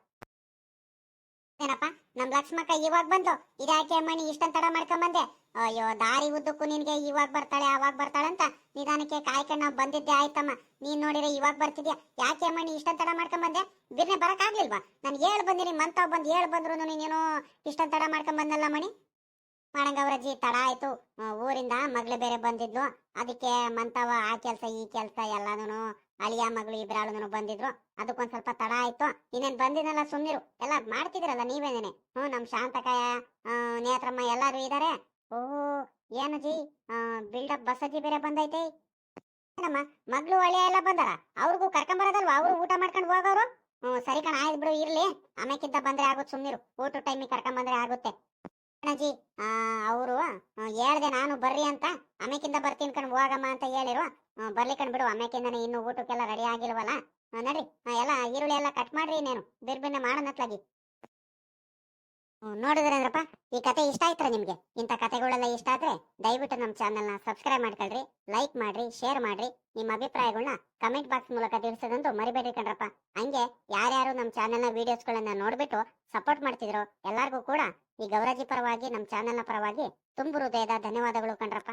ಏನಪ್ಪ, ನಮ್ ಲಕ್ಷ್ಮಕ್ಕ ಇವಾಗ ಬಂದು ಇದಾಕೆ ಮಣಿ ಇಷ್ಟೊಂದ್ ತಡ ಮಾಡ್ಕೊಂಡ್ ಬಂದೆ ಅಯ್ಯೋ, ದಾರಿ ಉದ್ದಕ್ಕೂ ನಿನ್ಗೆ ಇವಾಗ ಬರ್ತಾಳೆ, ಅವಾಗ ಬರ್ತಾಳೆ ಅಂತ ನಿಧಾನಕ್ಕೆ ಕಾಯ್ಕೊಂಡು ನಾವು ಬಂದಿದ್ದೆ ಆಯ್ತಮ್ಮ. ನೀನ್ ನೋಡಿದ್ರೆ ಇವಾಗ ಬರ್ತಿದ್ಯಾ? ಯಾಕೆ ಮಣಿ ನೀ ತಡ ಮಾಡ್ಕೊಂಡ್ ಬಂದೆ? ಬಿರ್ನೆ ಬರಕ್ ಆಗ್ಲಿಲ್ವಾ ನಾನು ಹೇಳ್ ಬಂದಿನಿ, ಮಂತ ಬಂದ್ ಹೇಳ್ ಬಂದ್ರು ನೀನೇನೋ ಇಷ್ಟೊಂದ್ ಮಾಡ್ಕೊಂಡ್ ಬಂದಲ್ಲ ಮಣಿ? ಮಾಡಂಗವ್ರಜ್ಜಿ ತಡ ಆಯ್ತು. ಊರಿಂದ ಮಗಳು ಬೇರೆ ಬಂದಿದ್ಲು. ಅದಕ್ಕೆ ಮಂತವ ಆ ಕೆಲ್ಸ, ಈ ಕೆಲ್ಸ ಎಲ್ಲಾನು ಅಳಿಯ ಮಗಳು ಇಬ್ರಾಳು ಬಂದಿದ್ರು. ಅದಕ್ಕೊಂದ್ ಸ್ವಲ್ಪ ತಡ ಆಯ್ತು. ಇನ್ನೇನ್ ಬಂದಿದ್ನಲ್ಲ ಸುಮ್ನಿರು. ಎಲ್ಲ ಮಾಡ್ತಿದಿರಲ್ಲ ನೀವೇನೇನೆ? ಹ್ಞೂ ನಮ್ ಶಾಂತಕಾಯ ನೇತ್ರಮ್ಮ ಎಲ್ಲಾರು ಇದಾರೆ? ಓಹೋ ಏನಜ್ಜಿ ಬಿಲ್ಡಪ್ ಬಸಜ್ಜಿ ಬೇರೆ ಬಂದೈತೆ. ಏನಮ್ಮ ಮಗ್ಳು ಒಳ್ಳೆ ಎಲ್ಲ ಬಂದಾರ? ಅವ್ರಿಗೂ ಕರ್ಕೊಂಬರೋದಲ್ವಾ ಅವ್ರು ಊಟ ಮಾಡ್ಕೊಂಡು ಹೋಗೋರು? ಹ್ಞೂ, ಸರಿ ಕಣ, ಆಯ್ತು ಬಿಡು, ಇರ್ಲಿ. ಆಮೇಕಿದ್ದ ಬಂದ್ರೆ ಆಗುತ್ತೆ ಸುಮ್ಮನಿರು ಊಟ ಟೈಮಿಗೆ ಕರ್ಕೊಂಬಂದ್ರೆ ಆಗುತ್ತೆ. ಅಣ್ಣಜಿ ಅವರು ಹೇಳ್ದೆ ನಾನು ಬರ್ರಿ ಅಂತ. ಆಮೇಕಿಂದ ಬರ್ತೀನಿ ಕಣ್, ಹೋಗಮ್ಮ ಅಂತ ಹೇಳಿರು. ಬರ್ಲಿ ಕಣ್, ಬಿಡು. ಆಮೇಕಿಂದನೇ ಇನ್ನು ಊಟಕ್ಕೆಲ್ಲ ರೆಡಿ ಆಗಿಲ್ವಲ್ಲ. ನಡ್ರಿ. ಎಲ್ಲ ಈರುಳ್ಳಿ ಎಲ್ಲ ಕಟ್ ಮಾಡ್ರಿ ಇನ್ನೇನು. ಮಾಡೋಣ ಮಾಡೋಣತ್ಲಾಗಿ. ನೋಡಿದ್ರೇನ್ರಪ್ಪ ಈ ಕತೆ ಇಷ್ಟ ಆಯ್ತ್ರ ನಿಮ್ಗೆ? ಇಂಥ ಕತೆಗಳೆಲ್ಲ ಇಷ್ಟ ಆದ್ರೆ ದಯವಿಟ್ಟು ನಮ್ಮ ಚಾನೆಲ್ನ ಸಬ್ಸ್ಕ್ರೈಬ್ ಮಾಡ್ಕೊಳ್ರಿ, ಲೈಕ್ ಮಾಡ್ರಿ, ಶೇರ್ ಮಾಡ್ರಿ. ನಿಮ್ಮ ಅಭಿಪ್ರಾಯಗಳನ್ನ ಕಮೆಂಟ್ ಬಾಕ್ಸ್ ಮೂಲಕ ತಿಳಿಸೋದಂತೂ ಮರಿಬೇಡಿ ಕಣ್ರಪ್ಪ. ಹಂಗೆ ಯಾರ್ಯಾರು ನಮ್ಮ ಚಾನೆಲ್ನ ವೀಡಿಯೋಸ್ಗಳನ್ನ ನೋಡ್ಬಿಟ್ಟು ಸಪೋರ್ಟ್ ಮಾಡ್ತಿದ್ರು ಎಲ್ಲರಿಗೂ ಕೂಡ ಈ ಗೌರಜಿ ಪರವಾಗಿ, ನಮ್ಮ ಚಾನೆಲ್ನ ಪರವಾಗಿ ತುಂಬು ಹೃದಯದ ಧನ್ಯವಾದಗಳು ಕಣ್ರಪ್ಪ.